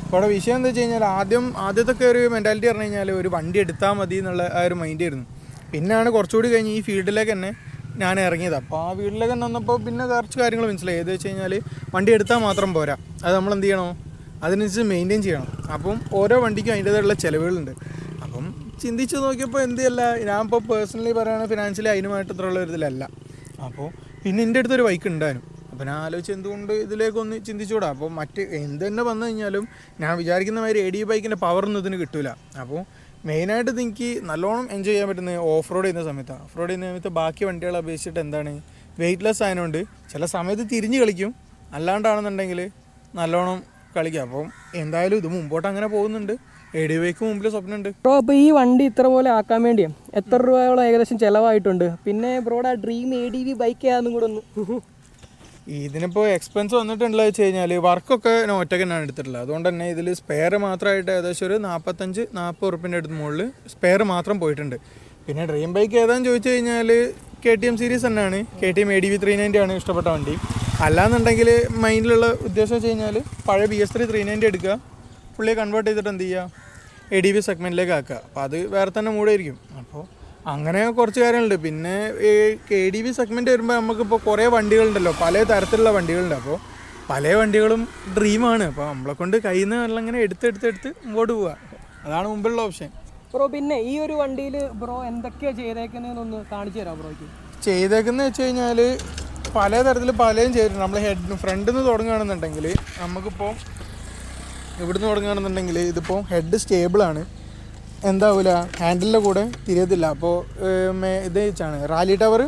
അപ്പോൾ അവിടെ വിഷയം എന്താ വെച്ച് കഴിഞ്ഞാൽ ആദ്യം ആദ്യത്തൊക്കെ ഒരു മെന്റാലിറ്റി പറഞ്ഞു കഴിഞ്ഞാൽ ഒരു വണ്ടി എടുത്താൽ മതി എന്നുള്ള ആ ഒരു മൈൻഡ് ആയിരുന്നു. പിന്നെയാണ് കുറച്ചുകൂടി കഴിഞ്ഞ് ഈ ഫീൽഡിലേക്ക് തന്നെ ഞാൻ ഇറങ്ങിയത്. അപ്പോൾ ആ ഫീൽഡിലേക്ക് തന്നെ വന്നപ്പോൾ പിന്നെ കുറച്ച് കാര്യങ്ങൾ മനസ്സിലായി. ഏത് വെച്ച് കഴിഞ്ഞാൽ വണ്ടി എടുത്താൽ മാത്രം പോരാ. അത് നമ്മൾ എന്ത് ചെയ്യണോ? അതിനനുസരിച്ച് മെയിന്റെയിൻ ചെയ്യണം. അപ്പം ഓരോ വണ്ടിക്കും അതിന്റേതായിട്ടുള്ള ചിലവുകളുണ്ട്. അപ്പം ചിന്തിച്ച് നോക്കിയപ്പോൾ എന്തിയല്ല ഞാൻ ഇപ്പോൾ പേഴ്സണലി പറയുകയാണെങ്കിൽ ഫിനാൻഷ്യലി അതിനുമായിട്ട് ഇത്രയുള്ള ഒരു ഇതിലല്ല. അപ്പോൾ പിന്നെ എന്റെ അടുത്തൊരു ബൈക്ക് ഉണ്ടായിരുന്നു അപ്പോൾ ഞാൻ ആലോചിച്ച് എന്തുകൊണ്ട് ഇതിലേക്കൊന്ന് ചിന്തിച്ചുകൂടാ? അപ്പോൾ മറ്റ് എന്ത് തന്നെ വന്നു കഴിഞ്ഞാലും ഞാൻ വിചാരിക്കുന്ന മാതിരി എ ഡി ബൈക്കിന്റെ പവറൊന്നും ഇതിന് കിട്ടില്ല അപ്പോൾ മെയിനായിട്ട് നിങ്ങൾക്ക് നല്ലോണം എൻജോയ് ചെയ്യാൻ പറ്റുന്ന ഓഫ് റോഡ് ചെയ്യുന്ന സമയത്താണ് ഓഫ് റോഡ് ചെയ്യുന്ന സമയത്ത് ബാക്കി വണ്ടികളെ അപേക്ഷിച്ചിട്ട് എന്താണ്? വെയിറ്റ്ലെസ് ആയതുകൊണ്ട് ചില സമയത്ത് തിരിഞ്ഞ് കളിക്കും. അല്ലാണ്ടാണെന്നുണ്ടെങ്കിൽ നല്ലോണം കളിക്കാം. അപ്പം എന്തായാലും ഇത് മുമ്പോട്ട് അങ്ങനെ പോകുന്നുണ്ട്. എ ഡി ബൈക്ക് മുമ്പിൽ സ്വപ്നമുണ്ട്. ബ്രോ അപ്പോൾ ഈ വണ്ടി ഇത്ര പോലെ ആക്കാൻ വേണ്ടി എത്ര രൂപയോളം ഏകദേശം ചിലവായിട്ടുണ്ട്. പിന്നെ ബ്രോയുടെ dream A D V bike ഏതാണെന്നും കൂടെ ഒന്ന്. ഇതിനിപ്പോൾ എക്സ്പെൻസ് വന്നിട്ടുള്ളത് വെച്ച് കഴിഞ്ഞാൽ വർക്കൊക്കെ ഞാൻ ഒറ്റയ്ക്ക് തന്നെയാണ് എടുത്തിട്ടുള്ളത്. അതുകൊണ്ട് തന്നെ ഇതിൽ സ്പെയർ മാത്രമായിട്ട് ഏകദേശം ഒരു നാൽപ്പത്തഞ്ച് നാൽപ്പത് ഉറുപ്പിന്റെ അടുത്ത് മുകളിൽ സ്പെയർ മാത്രം പോയിട്ടുണ്ട്. പിന്നെ ഡ്രീം ബൈക്ക് ഏതാന്ന് ചോദിച്ചു കഴിഞ്ഞാൽ കെ ടി എം സീരീസ് തന്നെയാണ്. K T M A D V three ninety ആണ് ഇഷ്ടപ്പെട്ട വണ്ടി. അല്ലാന്നുണ്ടെങ്കിൽ മൈൻഡിലുള്ള ഉദ്ദേശം വെച്ച് കഴിഞ്ഞാൽ പഴയ B S three three ninety എടുക്കുക. പുള്ളിയെ കൺവേർട്ട് ചെയ്തിട്ട് എന്ത് ചെയ്യുക? എ ഡി വി സെഗ്മെന്റിലേക്ക് ആക്കുക. അപ്പോൾ അത് വേറെ തന്നെ മൂടായിരിക്കും അപ്പോൾ അങ്ങനെ കുറച്ച് കാര്യങ്ങളുണ്ട്. പിന്നെ ഈ കെ ഡി വി സെഗ്മെന്റ് വരുമ്പോൾ നമുക്കിപ്പോൾ കുറേ വണ്ടികളുണ്ടല്ലോ. പല തരത്തിലുള്ള വണ്ടികളുണ്ട്. അപ്പോൾ പല വണ്ടികളും ഡ്രീമാണ് അപ്പോൾ നമ്മളെ കൊണ്ട് കയ്യിൽ നിന്ന് വെള്ളം ഇങ്ങനെ എടുത്തെടുത്തെടുത്ത് മുമ്പോട്ട് പോവുക അതാണ് മുമ്പിലുള്ള ഓപ്ഷൻ ബ്രോ പിന്നെ ഈ ഒരു വണ്ടിയിൽ ബ്രോ എന്തൊക്കെയാണ് ചെയ്തേക്കുന്നതെന്നൊന്ന് കാണിച്ചു തരാം ബ്രോയ്ക്ക് ചെയ്തേക്കുന്നത് വെച്ച് കഴിഞ്ഞാൽ പല തരത്തിൽ പലതും ചെയ്തിട്ടുണ്ട്. നമ്മൾ ഹെഡ് ഫ്രണ്ടിൽ നിന്ന് തുടങ്ങുകയാണെന്നുണ്ടെങ്കിൽ നമുക്കിപ്പോൾ ഇവിടുന്ന് തുടങ്ങുകയാണെന്നുണ്ടെങ്കിൽ ഇതിപ്പോൾ ഹെഡ് സ്റ്റേബിളാണ് എന്താവില്ല ഹാൻഡിലിന്റെ കൂടെ തിരിയത്തില്ല അപ്പോൾ ഇത് വെച്ചാണ്. റാലി ടവർ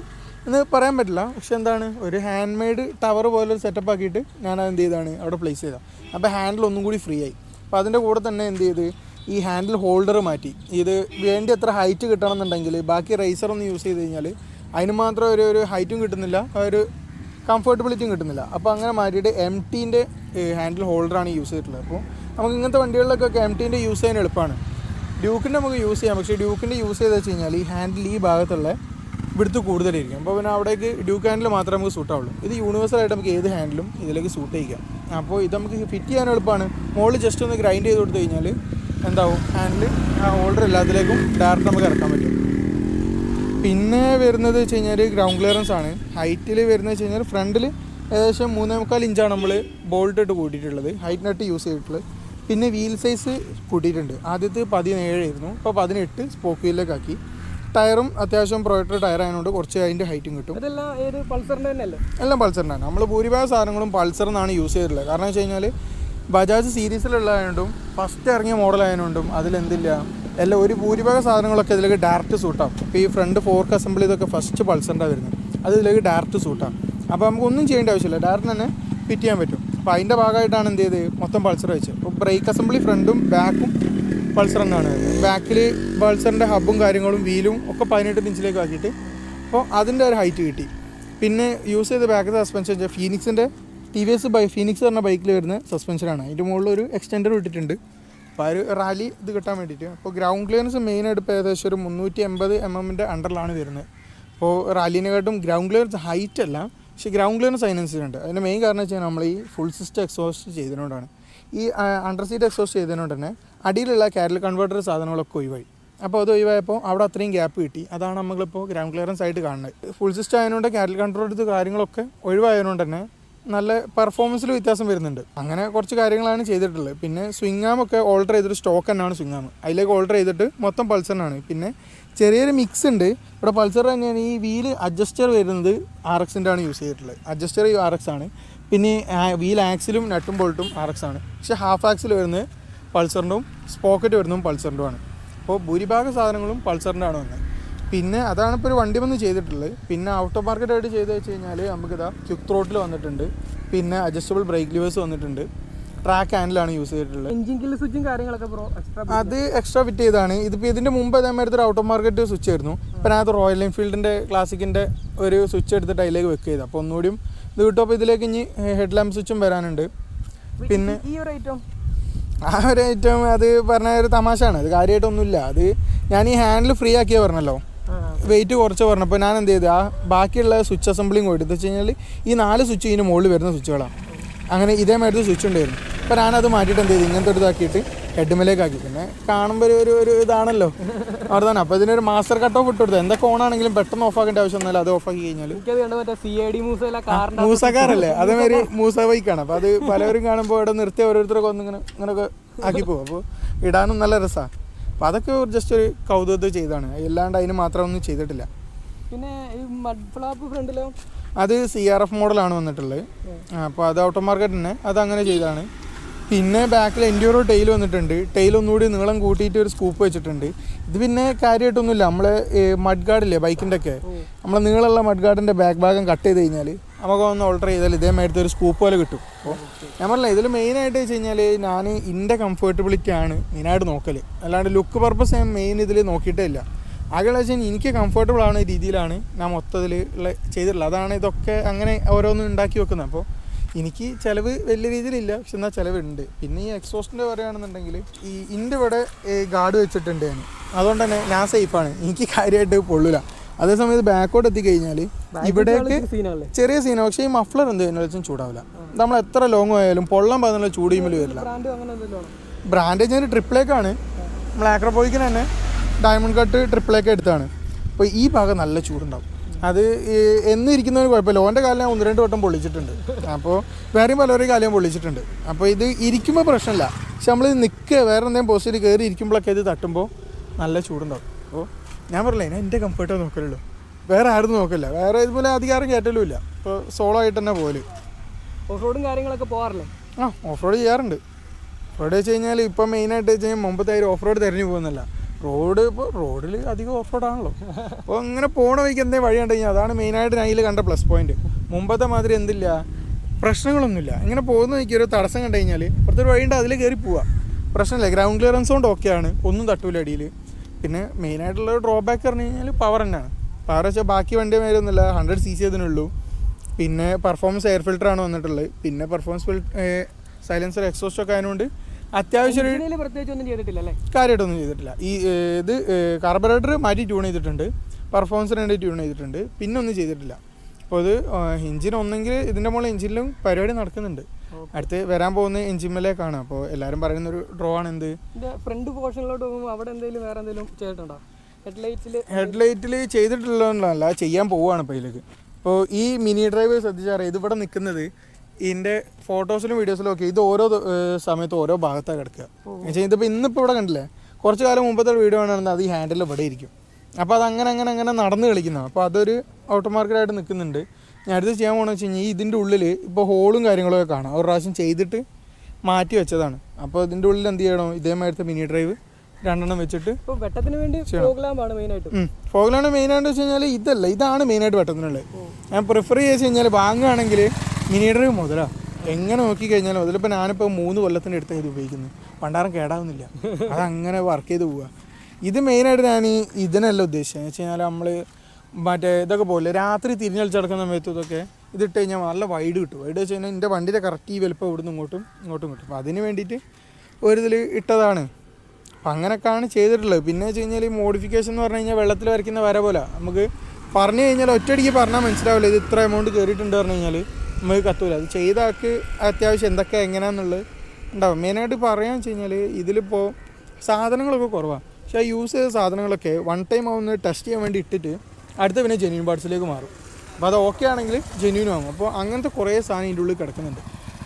എന്ന് പറയാൻ പറ്റില്ല. പക്ഷെ എന്താണ് ഒരു ഹാൻഡ് മെയ്ഡ് ടവർ പോലെ ഒരു സെറ്റപ്പ് ആക്കിയിട്ട് ഞാൻ എന്ത് ചെയ്താണ് അവിടെ പ്ലേസ് ചെയ്താൽ അപ്പോൾ ഹാൻഡിൽ ഒന്നും കൂടി ഫ്രീ ആയി. അപ്പോൾ അതിന്റെ കൂടെ തന്നെ എന്ത് ചെയ്ത് ഈ ഹാൻഡിൽ ഹോൾഡർ മാറ്റി. ഇത് വേണ്ടി എത്ര ഹൈറ്റ് കിട്ടണമെന്നുണ്ടെങ്കിൽ ബാക്കി റൈസർ ഒന്ന് യൂസ് ചെയ്ത് കഴിഞ്ഞാൽ അതിന് മാത്രം ഒരു ഒരു ഹൈറ്റും കിട്ടുന്നില്ല. ഒരു കംഫർട്ടബിലിറ്റിയും കിട്ടുന്നില്ല. അപ്പോൾ അങ്ങനെ മാറ്റിയിട്ട് എം ടീന്റെ ഹാൻഡിൽ ഹോൾഡറാണ് യൂസ് ചെയ്തിട്ടുള്ളത്. അപ്പോൾ നമുക്ക് ഇങ്ങനത്തെ വണ്ടികളിലൊക്കെ എം ടീന്റെ യൂസ് ചെയ്യാൻ എളുപ്പമാണ്. ഡ്യൂക്കിന്റെ നമുക്ക് യൂസ് ചെയ്യാം. പക്ഷേ ഡ്യൂക്കിന്റെ യൂസ് ചെയ്ത് വെച്ച് കഴിഞ്ഞാൽ ഈ ഹാൻഡിൽ ഈ ഭാഗത്തുള്ള ഇവിടുത്തെ കൂടുതലായിരിക്കും. അപ്പോൾ പിന്നെ അവിടേക്ക് ഡ്യൂക്ക് ഹാൻഡിൽ മാത്രമേ നമുക്ക് സൂട്ടാവുള്ളൂ ഇത് യൂണിവേഴ്സൽ യൂണിവേഴ്സലായിട്ട് നമുക്ക് ഏത് ഹാൻഡിലും ഇതിലേക്ക് സൂട്ട് ചെയ്യിക്കാം. അപ്പോൾ ഇത് നമുക്ക് ഫിറ്റ് ചെയ്യാൻ എളുപ്പമാണ്. മുകളിൽ ജസ്റ്റ് ഒന്ന് ഗ്രൈൻഡ് ചെയ്ത് കൊടുത്തു കഴിഞ്ഞാൽ എന്താവും? ഹാൻഡിൽ ആ ഹോൾഡർ എല്ലാത്തിലേക്കും ഡയറക്റ്റ് നമുക്ക് ഇറക്കാൻ പറ്റും. പിന്നെ വരുന്നത് വെച്ച് കഴിഞ്ഞാൽ ഗ്രൗണ്ട് ക്ലിയറൻസ് ആണ്. ഹൈറ്റിൽ വരുന്നത് വെച്ച് കഴിഞ്ഞാൽ ഫ്രണ്ടിൽ ഏകദേശം മൂന്നേ മുക്കാൽ ഇഞ്ചാണ് നമ്മൾ ബോൾട്ട് ഇട്ട് കൂട്ടിയിട്ടുള്ളത്. ഹൈറ്റ് നട്ട് യൂസ് ചെയ്തിട്ടുള്ളത്. പിന്നെ വീൽ സൈസ് കൂട്ടിയിട്ടുണ്ട്. ആദ്യത്തെ പതിനേഴായിരുന്നു ഇപ്പോൾ പതിനെട്ട് സ്പോക്ക് വീലിലേക്ക് ആക്കി. ടയറും അത്യാവശ്യം പ്രൊയക്ടർ ടയർ ആയതുകൊണ്ട് കുറച്ച് അതിന്റെ ഹൈറ്റും കിട്ടും. അതെല്ലാം ഏത് പൾസറിന്റെ തന്നെ എല്ലാം നമ്മൾ ഭൂരിഭാഗം സാധനങ്ങളും പൾസർ എന്നാണ് യൂസ് ചെയ്തിട്ടുള്ളത്. കാരണം വെച്ച് കഴിഞ്ഞാൽ ബജാജ് സീരീസിലുള്ളതായതുകൊണ്ടും ഫസ്റ്റ് ഇറങ്ങിയ മോഡലായതുകൊണ്ടും അതിലെന്തില്ല എല്ലാം ഒരു ഭൂരിഭാഗം സാധനങ്ങളൊക്കെ ഇതിലേക്ക് ഡയറക്റ്റ് സൂട്ടാവും ഇപ്പോൾ ഈ ഫ്രണ്ട് ഫോർക്ക് അസംബിൾ ഇതൊക്കെ ഫസ്റ്റ് പൾസറിന്റെ വരുന്നത്. അത് ഇതിലേക്ക് ഡയറക്റ്റ് സൂട്ടാവും അപ്പോൾ നമുക്കൊന്നും ചെയ്യേണ്ട ആവശ്യമില്ല. ഡയറക്റ്റ് തന്നെ ഫിറ്റ് ചെയ്യാൻ പറ്റും. അപ്പോൾ അതിന്റെ ഭാഗമായിട്ടാണ് എന്ത് ചെയ്ത് മൊത്തം പൾസർ വെച്ചത് അപ്പോൾ ബ്രേക്ക് അസംബ്ലി ഫ്രണ്ടും ബാക്കും പൾസർ എന്നാണ് ബാക്കിൽ പൾസറിന്റെ ഹബും കാര്യങ്ങളും വീലും ഒക്കെ പതിനെട്ട് ഇഞ്ചിലേക്ക് ആക്കിയിട്ട് അപ്പോൾ അതിന്റെ ഒരു ഹൈറ്റ് കിട്ടി. പിന്നെ യൂസ് ചെയ്ത ബാക്ക് സസ്പെൻഷൻ വെച്ചാൽ ഫീനിക്സിന്റെ T V S by Phoenix പറഞ്ഞ ബൈക്കിൽ വരുന്ന സസ്പെൻഷനാണ് അതിന്റെ മുകളിൽ ഒരു എക്സ്റ്റൻഡർ ഇട്ടിട്ടുണ്ട്. അപ്പോൾ ആ ഒരു റാലി ഇത് കിട്ടാൻ വേണ്ടിയിട്ട്. അപ്പോൾ ഗ്രൗണ്ട് ക്ലിയറൻസ് മെയിനായിട്ട് ഇപ്പോൾ ഏകദേശം ഒരു മുന്നൂറ്റി എൺപത് എം എമ്മിന്റെ അണ്ടറിലാണ് വരുന്നത്. അപ്പോൾ റാലിനെക്കാട്ടും ഗ്രൗണ്ട് ക്ലിയറൻസ് ഹൈറ്റ് അല്ല. പക്ഷേ ഗ്രൗണ്ട് ക്ലിയറൻസ് അതിനനുസരിച്ചുണ്ട് അതിന്റെ മെയിൻ കാരണം വെച്ചാൽ നമ്മൾ ഈ ഫുൾ സിസ്റ്റം എക്സോസ്റ്റ് ചെയ്തതുകൊണ്ടാണ് ഈ അണ്ടർ സീറ്റ് എക്സോസ്റ്റ് ചെയ്തതുകൊണ്ട് തന്നെ അടിയിലുള്ള കാരൽ കൺവേർട്ടർ സാധനങ്ങളൊക്കെ ഒഴിവായി. അപ്പോൾ അത് ഒഴിവായപ്പോൾ അവിടെ അത്രയും ഗ്യാപ്പ് കിട്ടി. അതാണ് നമ്മളിപ്പോൾ ഗ്രൗണ്ട് ക്ലിയറൻസ് ആയിട്ട് കാണുന്നത്. ഫുൾ സിസ്റ്റം ആയതുകൊണ്ട് കാരൽ കൺട്രോൾ കാര്യങ്ങളൊക്കെ ഒഴിവായതുകൊണ്ട് തന്നെ നല്ല പെർഫോമൻസിൽ വ്യത്യാസം വരുന്നുണ്ട്. അങ്ങനെ കുറച്ച് കാര്യങ്ങളാണ് ചെയ്തിട്ടുള്ളത്. പിന്നെ സ്വിങ്ങാമൊക്കെ ഓൾട്ടർ ചെയ്തിട്ട് സ്റ്റോക്ക് തന്നെയാണ് സ്വിങ്ങാം അതിലേക്ക് ഓൾട്ടർ ചെയ്തിട്ട് മൊത്തം പൾസറിനാണ് പിന്നെ ചെറിയൊരു മിക്സ് ഉണ്ട്. ഇവിടെ പൾസർ തന്നെയാണ് ഈ വീൽ അഡ്ജസ്റ്റർ വരുന്നത് ആർ എക്സിന്റെ ആണ് യൂസ് ചെയ്തിട്ടുള്ളത്. അഡ്ജസ്റ്റർ ആർ എക്സ് ആണ്. പിന്നെ വീൽ ആക്സിലും നട്ടും ബോൾട്ടും ആർ എക്സ് ആണ്. പക്ഷേ ഹാഫ് ആക്സിൽ വരുന്നത് പൾസറിന്റെയും സ്പോക്കറ്റ് വരുന്നതും പൾസറിന്റെ ആണ്. അപ്പോൾ ഭൂരിഭാഗം സാധനങ്ങളും പൾസറിന്റെ ആണ് വന്നത്. പിന്നെ അതാണ് ഇപ്പോൾ ഒരു വണ്ടി വന്ന് ചെയ്തിട്ടുള്ളത്. പിന്നെ ഔട്ട് മാർക്കറ്റ് ആയിട്ട് ചെയ്ത് വെച്ച് കഴിഞ്ഞാൽ നമുക്കിതാ ക്യുക്ക് ത്രോട്ടിൽ വന്നിട്ടുണ്ട്. പിന്നെ അഡ്ജസ്റ്റബിൾ ബ്രേക്ക് ലിവേഴ്സ് വന്നിട്ടുണ്ട്. ട്രാക്ക് ഹാൻഡിലാണ് യൂസ് ചെയ്തിട്ടുള്ളത്. എഞ്ചിൻ കില്ല് സ്വിച്ചും കാര്യങ്ങളൊക്കെ ബ്രോ എക്സ്ട്രാ അത് എക്സ്ട്രാ ഫിറ്റ് ചെയ്താണ് ഇതിപ്പോൾ ഇതിന്റെ മുമ്പ് അതേമാതിരി ഒരു ഔട്ട് മാർക്കറ്റ് സ്വിച്ച് ആയിരുന്നു. ഇപ്പം അതിനകത്ത് റോയൽ എൻഫീൽഡിന്റെ ക്ലാസിക്കിന്റെ ഒരു സ്വിച്ച് എടുത്തിട്ട് അതിലേക്ക് വെക്ക് ചെയ്ത് അപ്പോൾ ഒന്നുകൂടിയും ഇത് കിട്ടുമ്പോൾ ഇതിലേക്ക് ഇനി ഹെഡ് ലാമ്പ് സ്വിച്ചും വരാനുണ്ട്. പിന്നെ ഈ ഒരു ഐറ്റം ആ ഒരു ഐറ്റം അത് പറഞ്ഞ ഒരു തമാശയാണ്. അത് കാര്യമായിട്ടൊന്നുമില്ല അത് ഞാൻ ഈ ഹാൻഡിൽ ഫ്രീ ആക്കിയാൽ പറഞ്ഞല്ലോ. വെയിറ്റ് കുറച്ച് പറഞ്ഞപ്പോൾ ഞാൻ എന്ത് ചെയ്തു? ആ ബാക്കിയുള്ള സ്വിച്ച് അസംബ്ലിങ് കൊടുത്തു വെച്ച് കഴിഞ്ഞാൽ ഈ നാല് സ്വിച്ച് ഇതിന് മുകളിൽ വരുന്ന സ്വിച്ചുകളാണ് അങ്ങനെ ഇതേമാതിരി സ്വിച്ച് ഉണ്ടായിരുന്നു. അപ്പോൾ ഞാനത് മാറ്റിയിട്ട് എന്ത് ചെയ്തു? ഇങ്ങനത്തെ ഒരു ഇതാക്കിയിട്ട് ഹെഡ്മിലേക്ക് ആക്കി. പിന്നെ കാണുമ്പോൾ ഒരു ഒരു ഇതാണല്ലോ. അവിടെ തന്നെ അപ്പോൾ ഇതിനൊരു മാസ്റ്റർ കട്ട് ഓഫ് ഇട്ട് കൊടുത്തത് എന്തൊക്കെ ഓണാണെങ്കിലും പെട്ടെന്ന് ഓഫ് ആക്കേണ്ട ആവശ്യമൊന്നുമില്ല അത് ഓഫ് ആക്കി കഴിഞ്ഞാൽ മൂസക്കാരല്ലേ അതേമാതിരി മൂസ ബൈക്കാണ് അപ്പോൾ അത് പലവരും കാണുമ്പോൾ ഇവിടെ നിർത്തി ഓരോരുത്തരൊക്കെ ഒന്ന് ഇങ്ങനെ ഇങ്ങനെയൊക്കെ ആക്കി പോകും. അപ്പോൾ ഇടാനും നല്ല രസമാണ് അപ്പോൾ അതൊക്കെ ജസ്റ്റ് ഒരു കൗതുകത്തിൽ ചെയ്താണ് അല്ലാണ്ട് അതിന് മാത്രം ഒന്നും ചെയ്തിട്ടില്ല. പിന്നെ ഈ മഡ് ഫ്ലാപ്പ് ഫ്രണ്ടിലോ അത് സി ആർ എഫ് മോഡലാണ് വന്നിട്ടുള്ളത്. അപ്പോൾ അത് ഔട്ടോ മാർക്കറ്റ് തന്നെ. അത് അങ്ങനെ ചെയ്താണ് പിന്നെ ബാക്കിൽ എൻഡ്യൂറോ ടെയിൽ വന്നിട്ടുണ്ട്. ടെയിൽ ഒന്നുകൂടി നീളം കൂട്ടിയിട്ട് ഒരു സ്കൂപ്പ് വെച്ചിട്ടുണ്ട്. ഇത് പിന്നെ കാര്യമായിട്ടൊന്നുമില്ല നമ്മൾ മഡ് ഗാർഡില്ലേ ബൈക്കിന്റെ ഒക്കെ നമ്മളെ നീളമുള്ള മഡ് ഗാർഡിന്റെ ബാക്ക് ഭാഗം കട്ട് ചെയ്ത് കഴിഞ്ഞാൽ നമുക്ക് ഒന്ന് ഓൾട്ടർ ചെയ്താൽ ഇതേമാതിരത്തെ ഒരു സ്കൂപ്പ് പോലെ കിട്ടും. അപ്പോൾ ഞാൻ പറഞ്ഞില്ല ഇതിൽ മെയിനായിട്ട് വെച്ച് കഴിഞ്ഞാൽ ഞാൻ എന്റെ കംഫർട്ടബിലിറ്റി ആണ് മെയിനായിട്ട് നോക്കൽ അല്ലാണ്ട് ലുക്ക് പർപ്പസ് ഞാൻ മെയിൻ ഇതിൽ നോക്കിയിട്ടേ ഇല്ല. ആകെയുള്ള വെച്ചാൽ എനിക്ക് കംഫർട്ടബിൾ ആവുന്ന രീതിയിലാണ് ഞാൻ മൊത്തത്തിൽ ഉള്ള ചെയ്തിട്ടുള്ളത്. അതാണ് ഇതൊക്കെ അങ്ങനെ ഓരോന്നും ഉണ്ടാക്കി വെക്കുന്നത്. അപ്പോൾ എനിക്ക് ചിലവ് വലിയ രീതിയിലില്ല. പക്ഷെ എന്നാൽ ചിലവുണ്ട്. പിന്നെ ഈ എക്സോസ്റ്റിന്റെ പറയുകയാണെന്നുണ്ടെങ്കിൽ ഈ ഇന്റെ ഇവിടെ ഗാർഡ് വെച്ചിട്ടുണ്ട് ഞാൻ. അതുകൊണ്ട് തന്നെ ഞാൻ സേഫാണ് എനിക്ക് കാര്യമായിട്ട് പൊള്ളില്ല അതേസമയത്ത് ബാക്കോട്ട് എത്തിക്കഴിഞ്ഞാൽ ഇവിടേക്ക് ചെറിയ സീനാണ് പക്ഷേ ഈ മഫ്ലർ എന്ത് വെച്ചാൽ ചൂടാവില്ല നമ്മൾ എത്ര ലോങ് ആയാലും പൊള്ളം പതിനുള്ള ചൂടിയുമ്പോൾ വരില്ല. ബ്രാൻഡ് ഞാൻ ട്രിപ്പിലേക്കാണ് നമ്മൾ ആക്രോപോയിക്കിന് തന്നെ. ഡയമണ്ട് കട്ട് ട്രിപ്പിലേക്ക് എടുത്താണ്. അപ്പോൾ ഈ ഭാഗം നല്ല ചൂടുണ്ടാവും. അത് എന്നിരിക്കുന്നതിന് കുഴപ്പമില്ല. ഓന്റെ കാലം ഞാൻ ഒന്ന് രണ്ട് വട്ടം പൊള്ളിച്ചിട്ടുണ്ട്. അപ്പോൾ വേറെയും പലവരെയും കാലം പൊളിച്ചിട്ടുണ്ട് പൊള്ളിച്ചിട്ടുണ്ട്. അപ്പോൾ ഇത് ഇരിക്കുമ്പോൾ പ്രശ്നമില്ല. പക്ഷെ നമ്മൾ ഇത് നിൽക്കുക വേറെ എന്തെങ്കിലും പോസ്റ്റിൽ കയറി ഇരിക്കുമ്പോഴൊക്കെ ഇത് തട്ടുമ്പോൾ നല്ല ചൂടുണ്ടാവും. അപ്പോൾ ഞാൻ പറഞ്ഞില്ല ഞാൻ എന്റെ കംഫർട്ടേ നോക്കലുള്ളൂ. വേറെ ആരും നോക്കില്ല. വേറെ ഇതുപോലെ അധികാരം കയറ്റലും ഇല്ല ഇപ്പോൾ സോളോ ആയിട്ട് തന്നെ പോലും ഓഫ് റോഡും കാര്യങ്ങളൊക്കെ പോകാറില്ലേ ആ ഓഫ് റോഡ് ചെയ്യാറുണ്ട്. ഓഫ് റോഡ് വെച്ച് കഴിഞ്ഞാൽ ഇപ്പം മെയിനായിട്ട് വെച്ച് കഴിഞ്ഞാൽ മുമ്പത്തെ ഓഫ് റോഡ് തിരഞ്ഞു പോകുന്നില്ല റോഡ് ഇപ്പോൾ റോഡിൽ അധികം ഓഫ് റോഡാണല്ലോ അപ്പോൾ ഇങ്ങനെ പോണ വഴിക്ക് എന്തേ വഴി കണ്ടു കഴിഞ്ഞാൽ അതാണ് മെയിനായിട്ട് ഞാൻ അതിൽ കണ്ട പ്ലസ് പോയിന്റ് മുമ്പത്തെ മാതിരി എന്തില്ല പ്രശ്നങ്ങളൊന്നുമില്ല. ഇങ്ങനെ പോകുന്ന വഴിക്ക് ഒരു തടസ്സം കണ്ടു കഴിഞ്ഞാൽ വഴി വഴിയുണ്ട് അതിൽ കയറി പോവാം. പ്രശ്നമില്ല ഗ്രൗണ്ട് ക്ലിയറൻസ് കൊണ്ട് ഓക്കെയാണ് ഒന്നും തട്ടൂല അടിയിൽ പിന്നെ മെയിനായിട്ടുള്ള ഡ്രോബാക്ക് പറഞ്ഞു കഴിഞ്ഞാൽ പവർ തന്നെയാണ്. പവർ വെച്ചാൽ ബാക്കി വണ്ടി മേലൊന്നുമില്ല ഹൺഡ്രഡ് സി സി അതിനുള്ളൂ പിന്നെ പെർഫോമൻസ് എയർ ഫിൽറ്ററാണ് വന്നിട്ടുള്ളത്. പിന്നെ പെർഫോമൻസ് ഫിൽ സൈലൻസർ എക്സോസ്റ്റ് ഒക്കെ ആയതുകൊണ്ട് അത്യാവശ്യം ഒരു ഇതിൽ പ്രത്യേകിച്ച് ഒന്നും ചെയ്തിട്ടില്ല അല്ലേ? കാര്യമായിട്ടൊന്നും ചെയ്തിട്ടില്ല. ഈ ഇത് കാർബറേറ്റർ മാറ്റി ട്യൂൺ ചെയ്തിട്ടുണ്ട്. പെർഫോമൻസിന് വേണ്ടി ട്യൂൺ ചെയ്തിട്ടുണ്ട്. പിന്നെ ഒന്നും ചെയ്തിട്ടില്ല. അപ്പോൾ ഇത് എഞ്ചിൻ ഒന്നെങ്കിൽ ഇതിന്റെ മുകളിൽ എഞ്ചിനിലും പരിപാടി നടക്കുന്നുണ്ട്. അടുത്ത് വരാൻ പോകുന്ന എഞ്ചിന്മേലേക്കാണ് അപ്പോൾ എല്ലാവരും പറയുന്ന ഒരു ഡ്രോ ആണ് എന്ത്? ഫ്രണ്ട് പോർഷനിലോട്ട് പോകുമ്പോൾ അവിടെ എന്തെങ്കിലും വേറെ എന്തെങ്കിലും ചെയ്തിട്ടുണ്ടോ? ഹെഡ്ലൈറ്റിൽ ഹെഡ്ലൈറ്റിൽ ചെയ്തിട്ടുള്ളതല്ല ചെയ്യാൻ പോവുകയാണ് ഇപ്പോൾ ഇതിലേക്ക്. ഇപ്പോൾ ഈ മിനി ഡ്രൈവ് ശ്രദ്ധിച്ചറിയാം ഇത് ഇവിടെ നിൽക്കുന്നത് ഇതിന്റെ ഫോട്ടോസിലും വീഡിയോസിലും ഒക്കെ ഇത് ഓരോ സമയത്ത് ഓരോ ഭാഗത്താണ് കിടക്കുക. എന്നുവെച്ചാൽ ഇതിപ്പോൾ ഇന്നിപ്പോൾ ഇവിടെ കണ്ടില്ലേ? കുറച്ച് കാലം മുമ്പത്തെ വീഡിയോ ആണെന്ന് അത് ഈ ഹാൻഡിൽ ഇവിടെ ഇരിക്കും. അപ്പോൾ അത് അങ്ങനെ അങ്ങനെ അങ്ങനെ നടന്ന് കളിക്കുന്നതാണ് അപ്പോൾ അതൊരു ഔട്ടോ മാർക്കറ്റായിട്ട് നിൽക്കുന്നുണ്ട്. ഞാൻ അടുത്ത് ചെയ്യാൻ പോകണമെന്ന് വെച്ച് കഴിഞ്ഞാൽ ഈ ഇതിന്റെ ഉള്ളിൽ ഇപ്പോൾ ഹോളും കാര്യങ്ങളൊക്കെ കാണാം. ഒരു പ്രാവശ്യം ചെയ്തിട്ട് മാറ്റി വെച്ചതാണ്. അപ്പോൾ ഇതിന്റെ ഉള്ളിൽ എന്ത് ചെയ്യണം? ഇതേമാതിരത്തെ മിനി ഡ്രൈവ് രണ്ടെണ്ണം വെച്ചിട്ട് ഫോഗ്ലാണ് വെട്ടത്തിന് വേണ്ടി പ്രോഗ്രാമാണ് മെയിനായിട്ട് ഫോഗിലാണ് മെയിനായിട്ട് വെച്ച് കഴിഞ്ഞാൽ ഇതല്ല. ഇതാണ് മെയിനായിട്ട് വെട്ടത്തിനുള്ളത്. ഞാൻ പ്രിഫർ ചെയ്ത് കഴിഞ്ഞാൽ വാങ്ങുകയാണെങ്കിൽ മിനി ഡ്രൈവ് മുതലാ. എങ്ങനെ നോക്കി കഴിഞ്ഞാലും അതിലിപ്പോൾ ഞാനിപ്പോൾ മൂന്ന് കൊല്ലത്തിന്റെ അടുത്ത് ഇത് ഉപയോഗിക്കുന്നത്. പണ്ടാരം കേടാവുന്നില്ല. അതങ്ങനെ വർക്ക് ചെയ്ത് പോവുക ഇത് മെയിനായിട്ട് ഞാൻ ഇതിനല്ല ഉദ്ദേശിച്ചത്. എന്ന് വെച്ച് കഴിഞ്ഞാൽ നമ്മൾ മറ്റേ ഇതൊക്കെ പോലെ രാത്രി തിരിഞ്ഞടിച്ചടക്കുന്ന സമയത്ത് ഇതൊക്കെ ഇതിട്ട് കഴിഞ്ഞാൽ നല്ല വൈഡ് കിട്ടും. വൈഡ് വെച്ച് കഴിഞ്ഞാൽ എന്റെ വണ്ടിയുടെ കറക്റ്റ് ഈ വലുപ്പം ഇവിടുന്ന് ഇങ്ങോട്ടും ഇങ്ങോട്ടും കിട്ടും. അപ്പോൾ അതിന് വേണ്ടിയിട്ട് ഒരു ഇതിൽ ഇട്ടതാണ്. അപ്പം അങ്ങനെയൊക്കെയാണ് ചെയ്തിട്ടുള്ളത്. പിന്നെ വെച്ച് കഴിഞ്ഞാൽ ഈ മോഡിഫിക്കേഷൻ എന്ന് പറഞ്ഞു കഴിഞ്ഞാൽ വെള്ളത്തിൽ വരയ്ക്കുന്ന വര പോലെ. നമുക്ക് പറഞ്ഞു കഴിഞ്ഞാൽ ഒറ്റയടിക്ക് പറഞ്ഞാൽ മനസ്സിലാവില്ല ഇത് ഇത്ര എമൗണ്ട് കയറിയിട്ടുണ്ട് പറഞ്ഞു കഴിഞ്ഞാൽ നമുക്ക് കത്തൂല. അത് ചെയ്ത ആൾക്ക് അത്യാവശ്യം എന്തൊക്കെ എങ്ങനെയാണെന്നുള്ളത് ഉണ്ടാവും. മെയിനായിട്ട് പറയാന്ന് വെച്ച് കഴിഞ്ഞാൽ ഇതിലിപ്പോൾ സാധനങ്ങളൊക്കെ കുറവാണ് പക്ഷേ യൂസ് ചെയ്ത സാധനങ്ങളൊക്കെ വൺ ടൈം ഒന്ന് ടെസ്റ്റ് ചെയ്യാൻ വേണ്ടി ഇട്ടിട്ട് അടുത്ത പിന്നെ ജെന്യൂൻ പാർട്സിലേക്ക് മാറും. അപ്പോൾ അത് ഓക്കെ ആണെങ്കിൽ ജെന്യൂൻ ആകും അപ്പോൾ അങ്ങനത്തെ കുറേ സാധനം ഇതിന്റെ ഉള്ളിൽ കിടക്കുന്നുണ്ട്.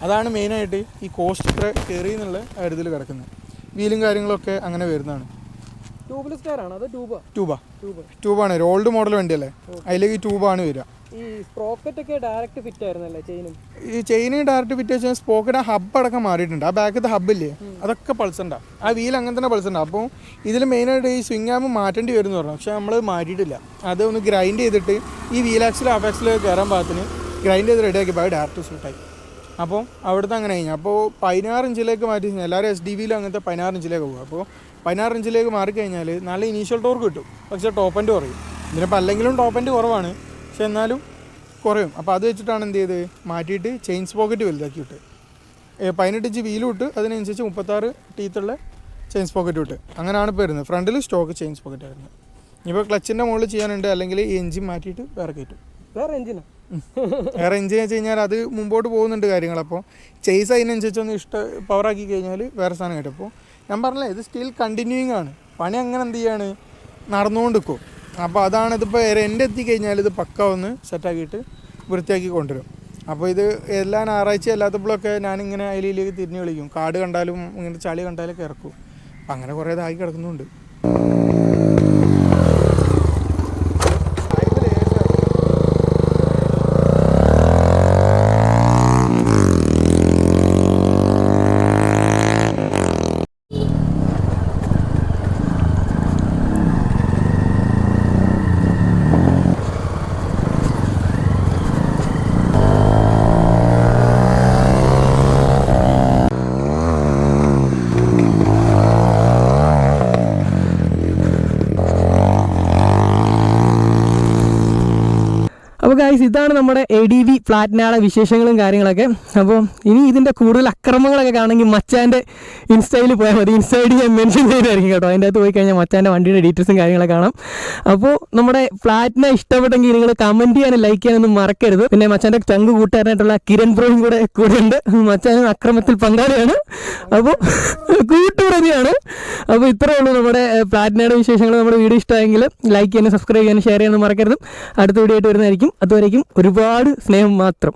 അതാണ് മെയിനായിട്ട് ഈ കോസ്റ്റ് ഇത്ര കയറി എന്നുള്ള കാര്യത്തിൽ കിടക്കുന്നത്. വീലും കാര്യങ്ങളൊക്കെ അങ്ങനെ വരുന്നതാണ്. ട്യൂബാ? ട്യൂബാണ്. ഒരു ഓൾഡ് മോഡൽ വണ്ടിയല്ലേ? അതിലേക്ക് ട്യൂബാണ് വരിക. ഈ സ്പ്രോക്കറ്റ് ഒക്കെ ഡയറക്റ്റ് ഫിറ്റ് ആയിരുന്നല്ലേ ചെയിനും? ഈ ചെയിന് ഡയറക്റ്റ് ഫിറ്റ് വെച്ചാൽ സ്പോക്കിന് ഹബ്ബ് അടക്കം മാറിയിട്ടുണ്ട്. ആ ബാക്കത്തെ ഹബ്ബില്ലേ അതൊക്കെ പൾസുണ്ടാ. ആ വീൽ അങ്ങനെ തന്നെ പൾസുണ്ടാ. അപ്പോൾ ഇതിൽ മെയിനായിട്ട് ഈ സ്വിംഗ് ആമ്പ് മാറ്റേണ്ടി വരും എന്ന് പറഞ്ഞു. പക്ഷേ നമ്മൾ മാറ്റിയിട്ടില്ല. അത് ഒന്ന് ഗ്രൈൻഡ് ചെയ്തിട്ട് ഈ വീൽ ആക്സിൽ ഹാഫ് ആക്സിൽ കയറാൻ പാകത്തിന് ഗ്രൈൻഡ് ചെയ്ത് റെഡിയാക്കി പോയി ഡയറക്റ്റ് സൂട്ടായി അപ്പോൾ അവിടുത്തെ അങ്ങനെ കഴിഞ്ഞു. അപ്പോൾ പതിനാറ് ഇഞ്ചിലേക്ക് മാറ്റി എല്ലാവരും എസ് ഡി വിയിലും അങ്ങനത്തെ പതിനാറ് ഇഞ്ചിലേക്ക് പോകും. അപ്പോൾ പതിനാറ് ഇഞ്ചിലേക്ക് മാറിക്കഴിഞ്ഞാൽ നല്ല ഇനീഷ്യൽ ടോർക്ക് കിട്ടും. പക്ഷേ ടോപ്പ് എൻഡ് കുറയും. ഇതിനിപ്പോൾ അല്ലെങ്കിലും ടോപ്പ് എൻഡ് കുറവാണ്. പക്ഷേ എന്നാലും കുറയും. അപ്പോൾ അത് വെച്ചിട്ടാണ് എന്ത് ചെയ്ത് മാറ്റിയിട്ട് ചെയിൻസ് പോക്കറ്റ് വലുതാക്കി വിട്ട് പതിനെട്ട് ഇഞ്ച് വീലും ഇട്ട് അതിനനുസരിച്ച് മുപ്പത്താറ് ടീത്തുള്ള ചെയിൻസ് പോക്കറ്റ് വിട്ട് അങ്ങനെയാണ് ഇപ്പോൾ വരുന്നത്. ഫ്രണ്ടിൽ സ്റ്റോക്ക് ചെയിൻസ് പോക്കറ്റ് ആയിരുന്നു. ഇനിയിപ്പോൾ ക്ലച്ചിന്റെ മുകളിൽ ചെയ്യാനുണ്ട്. അല്ലെങ്കിൽ ഈ എഞ്ചിൻ മാറ്റിയിട്ട് വേറെ കയറ്റും. വേറെ എഞ്ചിനാണ് വേറെ എഞ്ചിൻ വെച്ച് കഴിഞ്ഞാൽ അത് മുമ്പോട്ട് പോകുന്നുണ്ട് കാര്യങ്ങൾ അപ്പോൾ ചെയ്സ് അതിനനുസരിച്ച് ഒന്ന് ഇഷ്ട പവറാക്കി കഴിഞ്ഞാൽ വേറെ സാധനം കിട്ടും അപ്പോൾ ഞാൻ പറഞ്ഞില്ല ഇത് സ്റ്റിൽ കണ്ടിന്യൂയിങ് ആണ്. പണി അങ്ങനെ എന്ത് ചെയ്യാണ്? നടന്നുകൊണ്ട് നിൽക്കും അപ്പോൾ അതാണ് ഇതിപ്പോൾ എന്റെ എത്തിക്കഴിഞ്ഞാൽ ഇത് പക്ക ഒന്ന് സെറ്റാക്കിയിട്ട് വൃത്തിയാക്കി കൊണ്ടുവരും. അപ്പോൾ ഇത് എല്ലാ ഞായറാഴ്ച അല്ലാത്തപ്പോഴൊക്കെ ഞാനിങ്ങനെ അതിലേക്ക് തിരിഞ്ഞ് വിളിക്കും. കാട് കണ്ടാലും ഇങ്ങനെ ചളി കണ്ടാലൊക്കെ ഇറക്കും. അങ്ങനെ കുറേ ഇതായി കിടക്കുന്നുണ്ട്. അപ്പോൾ ഗായ്സ് ഇതാണ് നമ്മുടെ എ ഡി വി ഫ്ലാറ്റിനാളെ വിശേഷങ്ങളും കാര്യങ്ങളൊക്കെ. അപ്പോൾ ഇനി ഇതിന്റെ കൂടുതൽ അക്രമങ്ങളൊക്കെ കാണണമെങ്കിൽ മച്ചാന്റെ ഇൻസ്റ്റയിൽ പോയാൽ മതി. ഇൻസ്റ്റയിൽ ഞാൻ മെൻഷൻ ചെയ്തായിരിക്കും കേട്ടോ. അതിന്റെ അകത്ത് പോയി കഴിഞ്ഞാൽ മച്ചാന്റെ വണ്ടിയുടെ ഡീറ്റെയിൽസും കാര്യങ്ങളൊക്കെ കാണാം. അപ്പോൾ നമ്മുടെ ഫ്ലാറ്റിനെ ഇഷ്ടപ്പെട്ടെങ്കിൽ നിങ്ങൾ കമന്റ് ചെയ്യാനും ലൈക്ക് ചെയ്യാനൊന്നും മറക്കരുത്. പിന്നെ മച്ചാന്റെ ചങ്ക് കൂട്ടുകാരനായിട്ടുള്ള കിരൺ ബ്രോയും കൂടെ കൂടെ ഉണ്ട് മച്ചാനും അക്രമത്തിൽ പങ്കാളിയാണ്. അപ്പോൾ കൂട്ടുപ്രതിയാണ്. അപ്പോൾ ഇത്രയേ ഉള്ളൂ നമ്മുടെ പ്ലാറ്റിനയുടെ വിശേഷങ്ങൾ. നമ്മുടെ വീഡിയോ ഇഷ്ടമായെങ്കിൽ ലൈക്ക് ചെയ്യാനും സബ്സ്ക്രൈബ് ചെയ്യാനും ഷെയർ ചെയ്യാനും മറക്കരുത്. അടുത്ത വീഡിയോ ആയിട്ട് വരുന്നതായിരിക്കും. അതുവരേക്കും ഒരുപാട് സ്നേഹം മാത്രം.